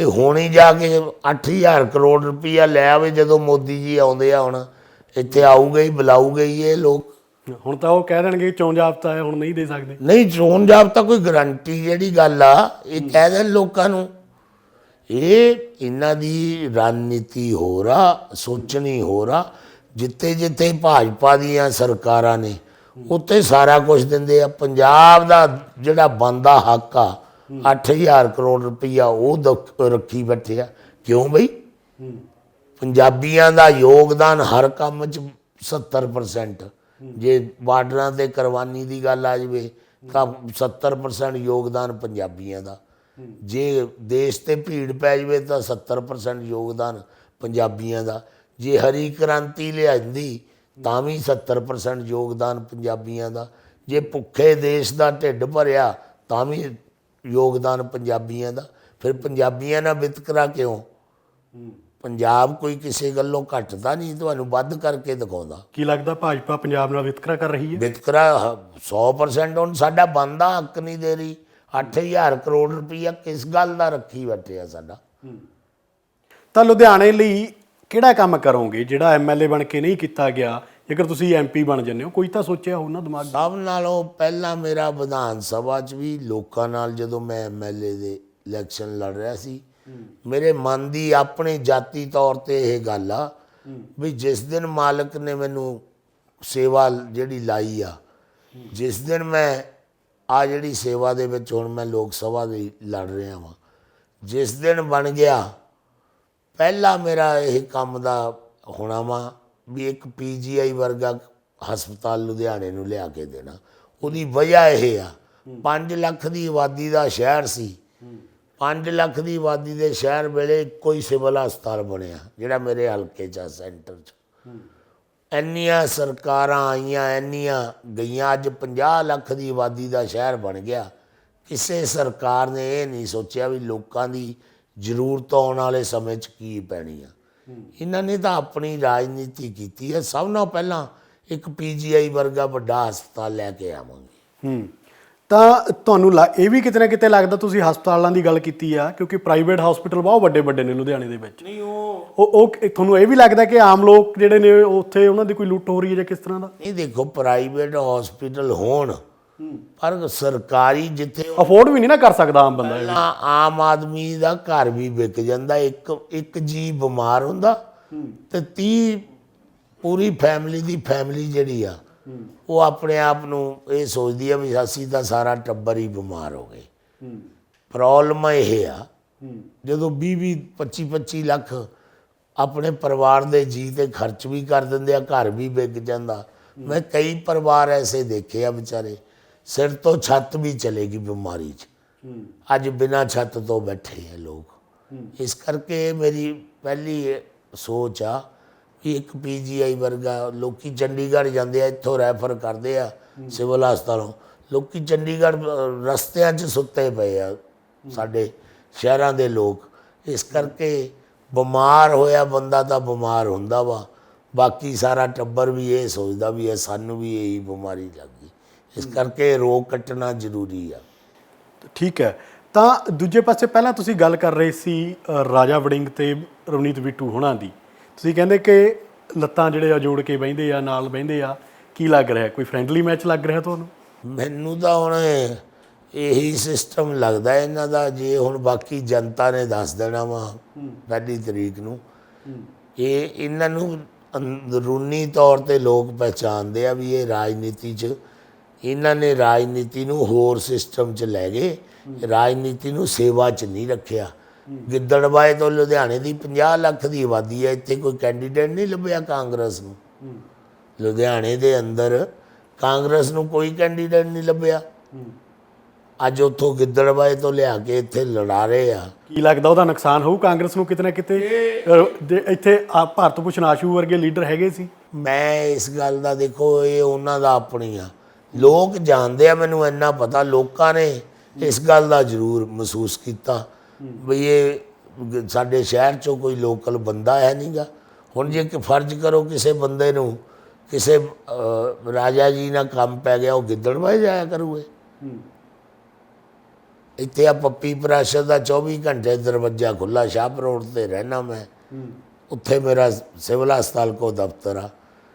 Speaker 2: ਤੇ ਹੁਣ ਹੀ ਜਾ ਕੇ 8000 ਕਰੋੜ ਰੁਪਈਆ ਲੈ ਆਵੇ ਜਦੋਂ ਮੋਦੀ ਜੀ ਆਉਂਦੇ ਆ ਹੁਣ ਇੱਥੇ ਆਊਗੇ ਹੀ ਬੁਲਾਊਗੇ ਹੀ ਇਹ ਲੋਕ।
Speaker 1: ਹੁਣ ਤਾਂ ਉਹ ਕਹਿ ਦੇਣਗੇ ਚੋਣ ਜਾਬਤਾ ਹੈ ਹੁਣ ਨਹੀਂ ਦੇ ਸਕਦੇ।
Speaker 2: ਨਹੀਂ ਚੋਣ ਜਾਬਤਾ ਕੋਈ ਗਰੰਟੀ ਜਿਹੜੀ ਗੱਲ ਆ ਇਹ ਕਹਿ ਦੇਣ ਲੋਕਾਂ ਨੂੰ। ਇਹ ਇਹਨਾਂ ਦੀ ਰਣਨੀਤੀ ਹੋ ਰਾ ਸੋਚਣੀ ਹੋ ਰਾ ਜਿੱਥੇ ਜਿੱਥੇ ਭਾਜਪਾ ਦੀਆਂ ਸਰਕਾਰਾਂ ਨੇ ਉੱਥੇ ਸਾਰਾ ਕੁਝ ਦਿੰਦੇ ਆ। ਪੰਜਾਬ ਦਾ ਜਿਹੜਾ ਬੰਦਾ ਹੱਕ ਆ 8000 ਕਰੋੜ ਰੁਪਈਆ ਉਹ ਦ- ਰੱਖੀ ਬੈਠੇ ਆ। ਕਿਉਂ ਬਈ? ਪੰਜਾਬੀਆਂ ਦਾ ਯੋਗਦਾਨ ਹਰ ਕੰਮ 'ਚ 70% ਜੇ ਬਾਰਡਰਾਂ ਤੇ ਕੁਰਬਾਨੀ ਦੀ ਗੱਲ ਆ ਜਾਵੇ, ਤਾਂ 70% ਯੋਗਦਾਨ ਪੰਜਾਬੀਆਂ ਦਾ। ਜੇ ਦੇਸ਼ ਤੇ ਭੀੜ ਪੈ ਜਾਵੇ, ਤਾਂ 70% ਯੋਗਦਾਨ ਪੰਜਾਬੀਆਂ ਦਾ। ਜੇ ਹਰੀ ਕ੍ਰਾਂਤੀ ਲਿਆਂਦੀ, ਤਾਂ ਵੀ 70% ਯੋਗਦਾਨ ਪੰਜਾਬੀਆਂ ਦਾ। ਜੇ ਭੁੱਖੇ ਦੇਸ਼ ਦਾ ਢਿੱਡ ਭਰਿਆ, ਤਾਂ ਵੀ ਯੋਗਦਾਨ ਪੰਜਾਬੀਆਂ ਦਾ। ਫਿਰ ਪੰਜਾਬੀਆਂ ਨਾਲ ਵਿਤਕਰਾ ਕਿਉਂ ਪੰਜਾਬ ਕੋਈ ਕਿਸੇ ਗੱਲੋਂ ਘਟਦਾ ਨਹੀਂ ਤੁਹਾਨੂੰ ਵੱਧ ਕਰਕੇ ਦਿਖਾਉਂਦਾ।
Speaker 1: ਕੀ ਲੱਗਦਾ ਭਾਜਪਾ ਪੰਜਾਬ ਨਾਲ ਵਿਤਕਰਾ ਕਰ ਰਹੀ ਹੈ?
Speaker 2: ਵਿਤਕਰਾ ਹ- 100% ਹੁਣ ਸਾਡਾ ਬੰਦਾ ਹੱਕ ਨਹੀਂ ਦੇ ਰਹੀ। 8000 ਕਰੋੜ ਰੁਪਈਆ ਕਿਸ ਗੱਲ ਦਾ ਰੱਖੀ ਬੈਠੇ ਆ ਸਾਡਾ।
Speaker 1: ਤਾਂ ਲੁਧਿਆਣੇ ਲਈ ਕਿਹੜਾ ਕੰਮ ਕਰੋਗੇ? ਜਿਹੜਾ ਐਮਐਲਏ ਬਣ ਕੇ ਨਹੀਂ ਕੀਤਾ ਗਿਆ ਜੇਕਰ ਤੁਸੀਂ ਐਮਪੀ ਬਣ ਜੰਨੇ ਹੋ, ਕੋਈ ਤਾਂ ਸੋਚਿਆ ਹੋ ਨਾ ਦਿਮਾਗ 'ਚ?
Speaker 2: ਸਭ ਨਾਲੋਂ ਪਹਿਲਾਂ ਮੇਰਾ ਵਿਧਾਨ ਸਭਾ 'ਚ ਵੀ ਲੋਕਾਂ ਨਾਲ ਜਦੋਂ ਮੈਂ ਐਮਐਲਏ ਦੇ ਇਲੈਕਸ਼ਨ ਲੜ ਰਿਹਾ ਸੀ, ਮੇਰੇ ਮਨ ਦੀ ਆਪਣੇ ਜਾਤੀ ਤੌਰ ਤੇ ਇਹ ਗੱਲ ਆ ਵੀ ਜਿਸ ਦਿਨ ਮਾਲਕ ਨੇ ਮੈਨੂੰ ਸੇਵਾ ਜਿਹੜੀ ਲਾਈ ਆ, ਜਿਸ ਦਿਨ ਮੈਂ ਆ ਜਿਹੜੀ ਸੇਵਾ ਦੇ ਵਿੱਚ ਹੁਣ ਮੈਂ ਲੋਕ ਸਭਾ ਦੀ ਲੜ ਰਿਹਾ ਵਾਂ, ਜਿਸ ਦਿਨ ਬਣ ਗਿਆ, ਪਹਿਲਾ ਮੇਰਾ ਇਹ ਕੰਮ ਦਾ ਹੋਣਾ ਵਾ ਵੀ ਇੱਕ ਪੀਜੀਆਈ ਵਰਗਾ ਹਸਪਤਾਲ ਲੁਧਿਆਣੇ ਨੂੰ ਲਿਆ ਕੇ ਦੇਣਾ। ਉਹਦੀ ਵਜ੍ਹਾ ਇਹ ਆ 5 ਲੱਖ ਦੀ ਆਬਾਦੀ ਦਾ ਸ਼ਹਿਰ ਸੀ। 5 ਲੱਖ ਦੀ ਆਬਾਦੀ ਦੇ ਸ਼ਹਿਰ ਵੇਲੇ ਇੱਕੋ ਹੀ ਸਿਵਲ ਹਸਪਤਾਲ ਬਣਿਆ, ਜਿਹੜਾ ਮੇਰੇ ਹਲਕੇ 'ਚ ਆ, ਸੈਂਟਰ 'ਚ। ਇੰਨੀਆਂ ਸਰਕਾਰਾਂ ਆਈਆਂ, ਇੰਨੀਆਂ ਗਈਆਂ, ਅੱਜ 50 ਲੱਖ ਦੀ ਆਬਾਦੀ ਦਾ ਸ਼ਹਿਰ ਬਣ ਗਿਆ। ਕਿਸੇ ਸਰਕਾਰ ਨੇ ਇਹ ਨਹੀਂ ਸੋਚਿਆ ਵੀ ਲੋਕਾਂ ਦੀ ਜ਼ਰੂਰਤ ਆਉਣ ਵਾਲੇ ਸਮੇਂ 'ਚ ਕੀ ਪੈਣੀ ਆ। ਇਹਨਾਂ ਨੇ ਤਾਂ ਆਪਣੀ ਰਾਜਨੀਤੀ ਕੀਤੀ ਹੈ। ਸਭ ਨਾਲੋਂ ਪਹਿਲਾਂ ਇੱਕ ਪੀਜੀਆਈ ਵਰਗਾ ਵੱਡਾ ਹਸਪਤਾਲ ਲੈ ਕੇ ਆਵਾਂਗੇ।
Speaker 1: ਹੂੰ। ਤਾਂ ਤੁਹਾਨੂੰ ਲਾ- ਇਹ ਵੀ ਕਿਤੇ ਨਾ ਕਿਤੇ ਲੱਗਦਾ ਤੁਸੀਂ ਹਸਪਤਾਲਾਂ ਦੀ ਗੱਲ ਕੀਤੀ ਆ ਕਿਉਂਕਿ ਪ੍ਰਾਈਵੇਟ ਹਸਪੀਟਲ ਬਹੁਤ ਵੱਡੇ ਵੱਡੇ ਨੇ ਲੁਧਿਆਣੇ ਦੇ ਵਿੱਚ।
Speaker 2: ਨਹੀਂ ਉਹ
Speaker 1: ਉਹ ਤੁਹਾਨੂੰ ਇਹ ਵੀ ਲੱਗਦਾ ਕਿ ਆਮ ਲੋਕ ਜਿਹੜੇ ਨੇ ਉੱਥੇ ਉਹਨਾਂ ਦੀ ਕੋਈ ਲੁੱਟ ਹੋ ਰਹੀ ਹੈ ਜਾਂ ਕਿਸ ਤਰ੍ਹਾਂ ਦਾ?
Speaker 2: ਇਹ ਦੇਖੋ ਪ੍ਰਾਈਵੇਟ ਹਸਪੀਟਲ ਹੋਣ ਪਰ ਸਰਕਾਰੀ ਜਿੱਥੇ
Speaker 1: ਅਫੋਰਡ ਵੀ ਨਹੀਂ ਨਾ ਕਰ ਸਕਦਾ ਆਮ ਬੰਦਾ
Speaker 2: ਪਹਿਲਾਂ ਆਮ ਆਦਮੀ ਦਾ ਘਰ ਵੀ ਵਿਕ ਜਾਂਦਾ ਇੱਕ ਇੱਕ ਜੀ ਬਿਮਾਰ ਹੁੰਦਾ ਤੇ 30 ਪੂਰੀ ਫੈਮਿਲੀ ਦੀ ਫੈਮਿਲੀ ਜਿਹੜੀ ਆ ਉਹ ਆਪਣੇ ਆਪ ਨੂੰ ਇਹ ਸੋਚਦੀ ਆ ਵੀ ਅਸੀਂ ਤਾਂ ਸਾਰਾ ਟੱਬਰ ਹੀ ਬਿਮਾਰ ਹੋ ਗਏ। ਪ੍ਰੋਬਲਮ ਇਹ ਆ ਜਦੋਂ 20 20 25 25 ਲੱਖ ਆਪਣੇ ਪਰਿਵਾਰ ਦੇ ਜੀ ਤੇ ਖਰਚ ਵੀ ਕਰ ਦਿੰਦੇ ਆ ਘਰ ਵੀ ਵਿਕ ਜਾਂਦਾ। ਮੈਂ ਕਈ ਪਰਿਵਾਰ ਐਸੇ ਦੇਖੇ ਆ ਵਿਚਾਰੇ ਸਿਰ ਤੋਂ ਛੱਤ ਵੀ ਚਲੇਗੀ ਬਿਮਾਰੀ 'ਚ। ਅੱਜ ਬਿਨਾਂ ਛੱਤ ਤੋਂ ਬੈਠੇ ਆ ਲੋਕ। ਇਸ ਕਰਕੇ ਇਹ ਮੇਰੀ ਪਹਿਲੀ ਸੋਚ ਆ ਕਿ ਇੱਕ ਪੀਜੀਆਈ ਵਰਗਾ ਲੋਕੀ ਚੰਡੀਗੜ੍ਹ ਜਾਂਦੇ ਆ, ਇੱਥੋਂ ਰੈਫਰ ਕਰਦੇ ਆ ਸਿਵਲ ਹਸਪਤਾਲੋਂ। ਲੋਕੀ ਚੰਡੀਗੜ੍ਹ ਰਸਤਿਆਂ 'ਚ ਸੁੱਤੇ ਪਏ ਆ ਸਾਡੇ ਸ਼ਹਿਰਾਂ ਦੇ ਲੋਕ। ਇਸ ਕਰਕੇ ਬਿਮਾਰ ਹੋਇਆ ਬੰਦਾ ਤਾਂ ਬਿਮਾਰ ਹੁੰਦਾ ਵਾ। ਬਾਕੀ ਸਾਰਾ ਟੱਬਰ ਵੀ ਇਹ ਸੋਚਦਾ ਵੀ ਇਹ ਸਾਨੂੰ ਵੀ ਇਹੀ ਬਿਮਾਰੀ ਲੱਗ ਇਸ ਕਰਕੇ ਰੋਗ ਕੱਟਣਾ ਜ਼ਰੂਰੀ ਆ।
Speaker 1: ਠੀਕ ਹੈ। ਤਾਂ ਦੂਜੇ ਪਾਸੇ ਪਹਿਲਾਂ ਤੁਸੀਂ ਗੱਲ ਕਰ ਰਹੇ ਸੀ ਰਾਜਾ ਵੜਿੰਗ ਤੇ ਰਵਨੀਤ ਬਿੱਟੂ ਹੋਣਾ ਦੀ। ਤੁਸੀਂ ਕਹਿੰਦੇ ਕਿ ਲੱਤਾਂ ਜਿਹੜੇ ਆ ਜੋੜ ਕੇ ਬਹਿੰਦੇ ਆ ਨਾਲ ਬਹਿੰਦੇ ਆ ਕੀ ਲੱਗ ਰਿਹਾ? ਕੋਈ ਫ੍ਰੈਂਡਲੀ ਮੈਚ ਲੱਗ ਰਿਹਾ ਤੁਹਾਨੂੰ?
Speaker 2: ਮੈਨੂੰ ਤਾਂ ਹੁਣ ਇਹੀ ਸਿਸਟਮ ਲੱਗਦਾ ਇਹਨਾਂ ਦਾ ਜੇ ਹੁਣ ਬਾਕੀ ਜਨਤਾ ਨੇ ਦੱਸ ਦੇਣਾ ਵਾ ਪਹਿਲੀ ਤਰੀਕ ਨੂੰ। ਇਹ ਇਹਨਾਂ ਨੂੰ ਅੰਦਰੂਨੀ ਤੌਰ ਤੇ ਲੋਕ ਪਹਿਚਾਨਦੇ ਆ ਵੀ ਇਹ ਰਾਜਨੀਤੀ 'ਚ ਇਹਨਾਂ ਨੇ ਰਾਜਨੀਤੀ ਨੂੰ ਹੋਰ ਸਿਸਟਮ 'ਚ ਲੈ ਗਏ ਰਾਜਨੀਤੀ ਨੂੰ ਸੇਵਾ 'ਚ ਨਹੀਂ ਰੱਖਿਆ। ਗਿੱਦੜਬਾਏ ਤੋਂ ਲੁਧਿਆਣੇ ਦੀ 50 ਲੱਖ ਦੀ ਆਬਾਦੀ ਹੈ ਇੱਥੇ ਕੋਈ ਕੈਂਡੀਡੇਟ ਨਹੀਂ ਲੱਭਿਆ ਕਾਂਗਰਸ ਨੂੰ। ਲੁਧਿਆਣੇ ਦੇ ਅੰਦਰ ਕਾਂਗਰਸ ਨੂੰ ਕੋਈ ਕੈਂਡੀਡੇਟ ਨਹੀਂ ਲੱਭਿਆ। ਅੱਜ ਉੱਥੋਂ ਗਿੱਦੜਬਾਏ ਤੋਂ ਲਿਆ ਕੇ ਇੱਥੇ ਲੜਾ ਰਹੇ ਆ।
Speaker 1: ਕੀ ਲੱਗਦਾ ਉਹਦਾ ਨੁਕਸਾਨ ਹੋਊ ਕਾਂਗਰਸ ਨੂੰ ਕਿਤੇ ਨਾ ਕਿਤੇ? ਇੱਥੇ ਆ ਭਾਰਤ ਭੂਸ਼ਣ ਆਸ਼ੂ ਵਰਗੇ ਲੀਡਰ ਹੈਗੇ ਸੀ?
Speaker 2: ਮੈਂ ਇਸ ਗੱਲ ਦਾ ਦੇਖੋ ਇਹ ਉਹਨਾਂ ਦਾ ਆਪਣੀ ਆ। ਲੋਕ ਜਾਣਦੇ ਆ ਮੈਨੂੰ ਇੰਨਾ ਪਤਾ ਲੋਕਾਂ ਨੇ ਇਸ ਗੱਲ ਦਾ ਜ਼ਰੂਰ ਮਹਿਸੂਸ ਕੀਤਾ ਵੀ ਇਹ ਸਾਡੇ ਸ਼ਹਿਰ ਚੋਂ ਕੋਈ ਲੋਕਲ ਬੰਦਾ ਹੈ ਨਹੀਂਗਾ ਹੁਣ ਜੇ ਕਿ ਫਰਜ਼ ਕਰੋ ਕਿਸੇ ਬੰਦੇ ਨੂੰ ਕਿਸੇ ਰਾਜਾ ਜੀ ਨਾਲ ਕੰਮ ਪੈ ਗਿਆ ਉਹ ਗਿੱਦੜਬਾਏ ਜਾਇਆ ਕਰੂਗੇ ਇੱਥੇ ਆ ਪੱਪੀ ਪ੍ਰਾਸ਼ਦ ਦਾ 24 ਘੰਟੇ ਦਰਵਾਜ਼ਾ ਖੁੱਲਾ ਸ਼ਾਹਪ ਰੋਡ ਤੇ ਰਹਿਣਾ ਮੈਂ। ਉੱਥੇ ਮੇਰਾ ਸਿਵਲ ਹਸਪਤਾਲ ਕੋ ਦਫ਼ਤਰ ਆ।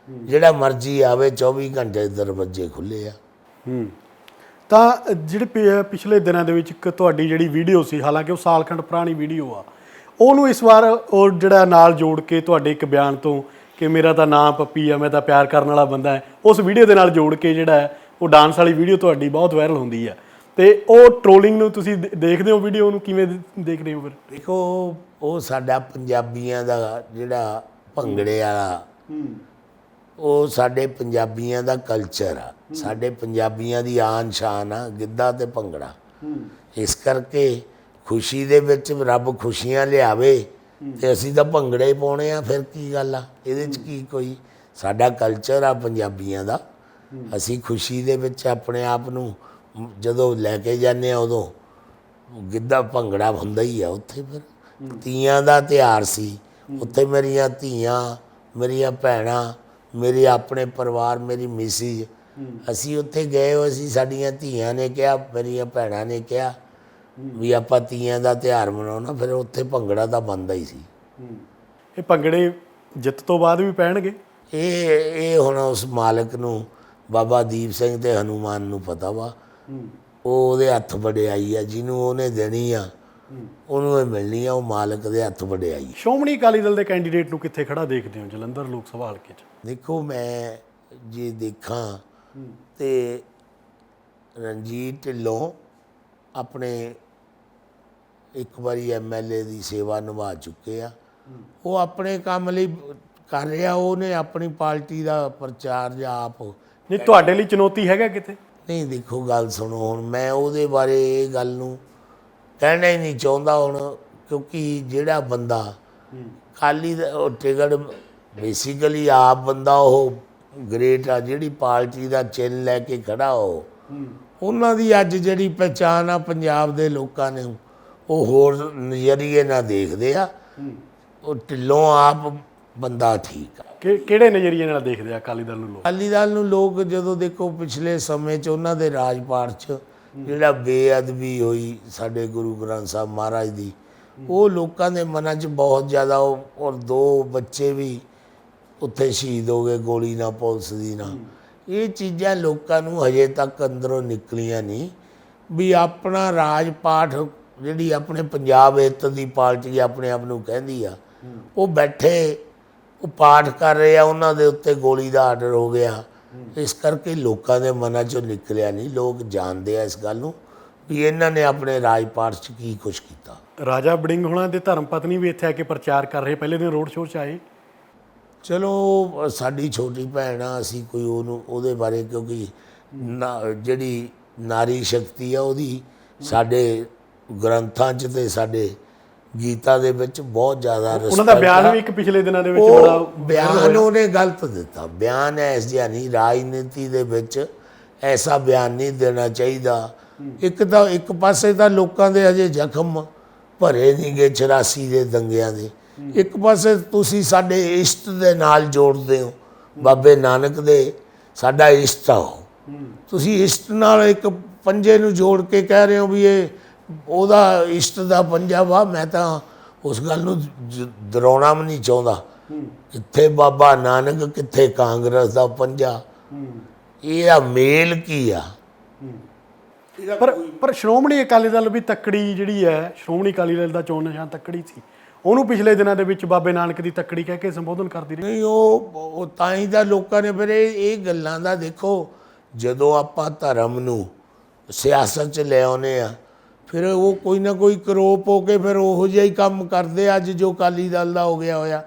Speaker 2: ਜਿਹੜਾ ਮਰਜ਼ੀ ਆਵੇ 24 ਘੰਟੇ ਦਰਵਾਜ਼ੇ ਖੁੱਲੇ ਆ।
Speaker 1: ਹੂੰ। ਤਾਂ ਜਿਹੜੇ ਪਿ- ਪਿਛਲੇ ਦਿਨਾਂ ਦੇ ਵਿੱਚ ਇੱਕ ਤੁਹਾਡੀ ਜਿਹੜੀ ਵੀਡੀਓ ਸੀ ਹਾਲਾਂਕਿ ਉਹ ਸਾਲਖੰਡ ਪੁਰਾਣੀ ਵੀਡੀਓ ਆ ਉਹਨੂੰ ਇਸ ਵਾਰ ਉਹ ਜਿਹੜਾ ਨਾਲ ਜੋੜ ਕੇ ਤੁਹਾਡੇ ਇੱਕ ਬਿਆਨ ਤੋਂ ਕਿ ਮੇਰਾ ਤਾਂ ਨਾਮ ਪੱਪੀ ਆ ਮੈਂ ਤਾਂ ਪਿਆਰ ਕਰਨ ਵਾਲਾ ਬੰਦਾ ਹੈ ਉਸ ਵੀਡੀਓ ਦੇ ਨਾਲ ਜੋੜ ਕੇ ਜਿਹੜਾ ਹੈ ਉਹ ਡਾਂਸ ਵਾਲੀ ਵੀਡੀਓ ਤੁਹਾਡੀ ਬਹੁਤ ਵਾਇਰਲ ਹੁੰਦੀ ਹੈ ਤੇ ਉਹ ਟ੍ਰੋਲਿੰਗ ਨੂੰ ਤੁਸੀਂ ਦੇ- ਦੇਖਦੇ ਹੋ ਵੀਡੀਓ ਨੂੰ ਕਿਵੇਂ ਦੇ- ਦੇਖਦੇ ਹੋ ਫਿਰ?
Speaker 2: ਦੇਖੋ ਉਹ ਸਾਡਾ ਪੰਜਾਬੀਆਂ ਦਾ ਜਿਹੜਾ ਭੰਗੜੇ ਵਾਲਾ ਉਹ ਸਾਡੇ ਪੰਜਾਬੀਆਂ ਦਾ ਕਲਚਰ ਆ। ਸਾਡੇ ਪੰਜਾਬੀਆਂ ਦੀ ਆਨ ਸ਼ਾਨ ਆ ਗਿੱਧਾ ਤੇ ਭੰਗੜਾ। ਇਸ ਕਰਕੇ ਖੁਸ਼ੀ ਦੇ ਵਿੱਚ ਰੱਬ ਖੁਸ਼ੀਆਂ ਲਿਆਵੇ ਤੇ ਅਸੀਂ ਤਾਂ ਭੰਗੜੇ ਪਾਉਣੇ ਆ ਫਿਰ ਕੀ ਗੱਲ ਆ? ਇਹਦੇ ਚ ਕੀ ਕੋਈ? ਸਾਡਾ ਕਲਚਰ ਆ ਪੰਜਾਬੀਆਂ ਦਾ। ਅਸੀਂ ਖੁਸ਼ੀ ਦੇ ਵਿੱਚ ਆਪਣੇ ਆਪ ਨੂੰ ਜਦੋਂ ਲੈ ਕੇ ਜਾਂਦੇ ਆ ਉਦੋਂ ਗਿੱਧਾ ਭੰਗੜਾ ਹੁੰਦਾ ਹੀ ਆ ਉੱਥੇ ਫਿਰ। ਤੀਆਂ ਦਾ ਤਿਉਹਾਰ ਸੀ। ਉੱਥੇ ਮੇਰੀਆਂ ਧੀਆਂ ਮੇਰੀਆਂ ਭੈਣਾਂ ਮੇਰੇ ਆਪਣੇ ਪਰਿਵਾਰ ਮੇਰੀ ਮਿਸਿਸ ਅਸੀਂ ਉੱਥੇ ਗਏ ਹੋਏ ਸੀ ਸਾਡੀਆਂ ਧੀਆਂ ਨੇ ਕਿਹਾ ਮੇਰੀਆਂ ਭੈਣਾਂ ਨੇ ਕਿਹਾ ਵੀ ਆਪਾਂ ਤੀਆਂ ਦਾ ਤਿਉਹਾਰ ਮਨਾਉਣਾ ਫਿਰ ਉੱਥੇ ਭੰਗੜਾ ਤਾਂ ਬੰਦਾ ਹੀ ਸੀ।
Speaker 1: ਇਹ ਭੰਗੜੇ ਜਿੱਤ ਤੋਂ ਬਾਅਦ ਵੀ ਪੈਣਗੇ?
Speaker 2: ਇਹ ਇਹ ਹੁਣ ਉਸ ਮਾਲਕ ਨੂੰ ਬਾਬਾ ਦੀਪ ਸਿੰਘ ਤੇ ਹਨੂਮਾਨ ਨੂੰ ਪਤਾ ਵਾ। ਉਹ ਉਹਦੇ ਹੱਥ ਵਡਿਆਈ ਆ ਜਿਹਨੂੰ ਉਹਨੇ ਦੇਣੀ ਆ ਉਹਨੂੰ ਇਹ ਮਿਲਣੀ ਆ ਉਹ ਮਾਲਕ ਦੇ ਹੱਥ ਵਡਿਆਈ
Speaker 1: ਸ਼੍ਰੋਮਣੀ ਅਕਾਲੀ ਦਲ ਦੇ ਕੈਂਡੀਡੇਟ ਨੂੰ ਕਿੱਥੇ ਖੜਾ ਦੇਖਦੇ ਹੋ ਜਲੰਧਰ ਲੋਕ ਸਭਾ ਹਲਕੇ 'ਚ?
Speaker 2: ਦੇਖੋ ਮੈਂ ਜੇ ਦੇਖਾਂ ਤੇ ਰਣਜੀਤ ਢਿੱਲੋਂ ਆਪਣੇ ਇੱਕ ਵਾਰੀ ਐਮਐਲਏ ਦੀ ਸੇਵਾ ਨਿਭਾ ਚੁੱਕੇ ਆ। ਉਹ ਆਪਣੇ ਕੰਮ ਲਈ ਕਰ ਰਿਹਾ ਉਹਨੇ ਆਪਣੀ ਪਾਰਟੀ ਦਾ ਪ੍ਰਚਾਰ ਜਾਂ ਆਪ
Speaker 1: ਨਹੀਂ ਤੁਹਾਡੇ ਲਈ ਚੁਣੌਤੀ ਹੈਗਾ ਕਿਤੇ?
Speaker 2: ਨਹੀਂ ਦੇਖੋ ਗੱਲ ਸੁਣੋ ਹੁਣ ਮੈਂ ਉਹਦੇ ਬਾਰੇ ਇਹ ਗੱਲ ਨੂੰ ਕਹਿਣਾ ਹੀ ਨਹੀਂ ਚਾਹੁੰਦਾ ਹੁਣ ਕਿਉਂਕਿ ਜਿਹੜਾ ਬੰਦਾ ਖਾਲੀ ਟਿਕਟ ਬੇਸਿਕਲੀ ਆਪ ਬੰਦਾ ਉਹ ਗ੍ਰੇਟ ਆ ਜਿਹੜੀ ਪਾਰਟੀ ਦਾ ਚਿੰਨ ਲੈ ਕੇ ਖੜਾ ਹੋ। ਉਹਨਾਂ ਦੀ ਅੱਜ ਜਿਹੜੀ ਪਛਾਣ ਆ ਪੰਜਾਬ ਦੇ ਲੋਕਾਂ ਨੇ ਉਹ ਹੋਰ ਨਜ਼ਰੀਏ ਨਾਲ ਦੇਖਦੇ ਆ। ਉਹ ਢਿੱਲੋਂ ਆਪ ਬੰਦਾ ਠੀਕ ਆ।
Speaker 1: ਕਿਹੜੇ ਨਜ਼ਰੀਏ ਨਾਲ ਦੇਖਦੇ ਆ ਅਕਾਲੀ ਦਲ ਨੂੰ ਲੋਕ?
Speaker 2: ਅਕਾਲੀ ਦਲ ਨੂੰ ਲੋਕ ਜਦੋਂ ਦੇਖੋ ਪਿਛਲੇ ਸਮੇਂ 'ਚ ਉਹਨਾਂ ਦੇ ਰਾਜਪਾਟ 'ਚ ਜਿਹੜਾ ਬੇਅਦਬੀ ਹੋਈ ਸਾਡੇ ਗੁਰੂ ਗ੍ਰੰਥ ਸਾਹਿਬ ਮਹਾਰਾਜ ਦੀ ਉਹ ਲੋਕਾਂ ਦੇ ਮਨਾਂ 'ਚ ਬਹੁਤ ਜ਼ਿਆਦਾ ਉਹ- ਔਰ ਦੋ ਬੱਚੇ ਵੀ ਉੱਥੇ ਸ਼ਹੀਦ ਹੋ ਗਏ, ਗੋਲੀ ਨਾਲ ਪੁਲਿਸ ਦੀ ਨਾਲ ਇਹ ਚੀਜ਼ਾਂ ਲੋਕਾਂ ਨੂੰ ਹਜੇ ਤੱਕ ਅੰਦਰੋਂ ਨਿਕਲੀਆਂ ਨਹੀਂ ਵੀ ਆਪਣਾ ਰਾਜ ਪਾਠ ਜਿਹੜੀ ਆਪਣੇ ਪੰਜਾਬ ਹਿੱਤ ਦੀ ਪਾਰਟੀ ਆਪਣੇ ਆਪ ਨੂੰ ਕਹਿੰਦੀ ਆ, ਉਹ ਬੈਠੇ, ਉਹ ਪਾਠ ਕਰ ਰਹੇ ਆ, ਉਹਨਾਂ ਦੇ ਉੱਤੇ ਗੋਲੀ ਦਾ ਆਰਡਰ ਹੋ ਗਿਆ। ਇਸ ਕਰਕੇ ਲੋਕਾਂ ਦੇ ਮਨਾਂ ਚੋਂ ਨਿਕਲਿਆ ਨਹੀਂ, ਲੋਕ ਜਾਣਦੇ ਆ ਇਸ ਗੱਲ ਨੂੰ ਵੀ ਇਹਨਾਂ ਨੇ ਆਪਣੇ ਰਾਜ ਪਾਠ 'ਚ ਕੀ ਕੁਝ ਕੀਤਾ।
Speaker 1: ਰਾਜਾ ਬੜਿੰਗ ਹੋਣਾ ਦੇ ਧਰਮ ਪਤਨੀ ਵੀ ਇੱਥੇ ਆ ਕੇ ਪ੍ਰਚਾਰ ਕਰ ਰਹੇ, ਪਹਿਲੇ ਦਿਨ ਰੋਡ ਸ਼ੋਅ 'ਚ ਆਏ।
Speaker 2: ਚਲੋ ਸਾਡੀ ਛੋਟੀ ਭੈਣ ਆ ਅਸੀਂ ਕੋਈ ਉਹਨੂੰ ਉਹਦੇ ਬਾਰੇ ਕਿਉਂਕਿ ਨਾ- ਜਿਹੜੀ ਨਾਰੀ ਸ਼ਕਤੀ ਆ ਉਹਦੀ ਸਾਡੇ ਗ੍ਰੰਥਾਂ 'ਚ ਤੇ ਸਾਡੇ ਗੀਤਾ ਦੇ ਵਿੱਚ ਬਹੁਤ ਜ਼ਿਆਦਾ
Speaker 1: ਉਹਨਾਂ ਦਾ ਬਿਆਨ। ਵੀ ਇੱਕ ਪਿਛਲੇ ਦਿਨਾਂ ਦੇ ਵਿੱਚ ਬੜਾ
Speaker 2: ਬਿਆਨ ਉਹਨੇ ਗਲਤ ਦਿੱਤਾ। ਬਿਆਨ ਐਸ ਜਿਹਾ ਨਹੀਂ ਰਾਜਨੀਤੀ ਦੇ ਵਿੱਚ ਐਸਾ ਬਿਆਨ ਨਹੀਂ ਦੇਣਾ ਚਾਹੀਦਾ। ਇੱਕ ਤਾਂ ਇੱਕ ਪਾਸੇ ਤਾਂ ਲੋਕਾਂ ਦੇ ਅਜੇ ਜ਼ਖਮ ਭਰੇ ਨਹੀਂ ਗਏ 84 ਦੇ ਦੰਗਿਆਂ ਦੇ। ਇੱਕ ਪਾਸੇ ਤੁਸੀਂ ਸਾਡੇ ਇਸ਼ਟ ਦੇ ਨਾਲ ਜੋੜਦੇ ਹੋ, ਬਾਬੇ ਨਾਨਕ ਦੇ, ਸਾਡਾ ਇਸ਼ਟ ਆ ਉਹ। ਤੁਸੀਂ ਇਸ਼ਟ ਨਾਲ ਇੱਕ ਪੰਜੇ ਨੂੰ ਜੋੜ ਕੇ ਕਹਿ ਰਹੇ ਹੋ ਵੀ ਇਹ ਉਹਦਾ ਇਸ਼ਟ ਦਾ ਪੰਜਾ ਵਾ, ਮੈਂ ਤਾਂ ਉਸ ਗੱਲ ਨੂੰ ਦਰਾਉਣਾ ਵੀ ਨਹੀਂ ਚਾਹੁੰਦਾ। ਕਿੱਥੇ ਬਾਬਾ ਨਾਨਕ, ਕਿੱਥੇ ਕਾਂਗਰਸ ਦਾ ਪੰਜਾ? ਇਹ ਆ ਮੇਲ ਕੀ ਆ?
Speaker 1: ਪਰ ਪਰ ਸ਼੍ਰੋਮਣੀ ਅਕਾਲੀ ਦਲ ਵੀ ਤੱਕੜੀ ਜਿਹੜੀ ਹੈ, ਸ਼੍ਰੋਮਣੀ ਅਕਾਲੀ ਦਲ ਦਾ ਚੋਣ ਨਿਸ਼ਾਨ ਤੱਕੜੀ ਸੀ। ਉਹਨੂੰ ਪਿਛਲੇ ਦਿਨਾਂ ਦੇ ਵਿੱਚ ਬਾਬੇ ਨਾਨਕ ਦੀ ਤੱਕੜੀ ਕਹਿ ਕੇ ਸੰਬੋਧਨ ਕਰਦੀ ਰਹੀ।
Speaker 2: ਨਹੀਂ ਉਹ ਉਹ ਤਾਂ ਹੀ ਤਾਂ ਲੋਕਾਂ ਨੇ ਫਿਰ ਇਹ ਇਹ ਗੱਲਾਂ ਦਾ ਦੇਖੋ ਜਦੋਂ ਆਪਾਂ ਧਰਮ ਨੂੰ ਸਿਆਸਤ 'ਚ ਲੈ ਆਉਨੇ ਆ ਫਿਰ ਉਹ ਕੋਈ ਨਾ ਕੋਈ ਕਰੋਪ ਹੋ ਕੇ ਫਿਰ ਉਹੋ ਜਿਹਾ ਹੀ ਕੰਮ ਕਰਦੇ ਅੱਜ ਜੋ ਕਾਲੀ ਦਲ ਦਾ ਹੋ ਗਿਆ ਹੋਇਆ।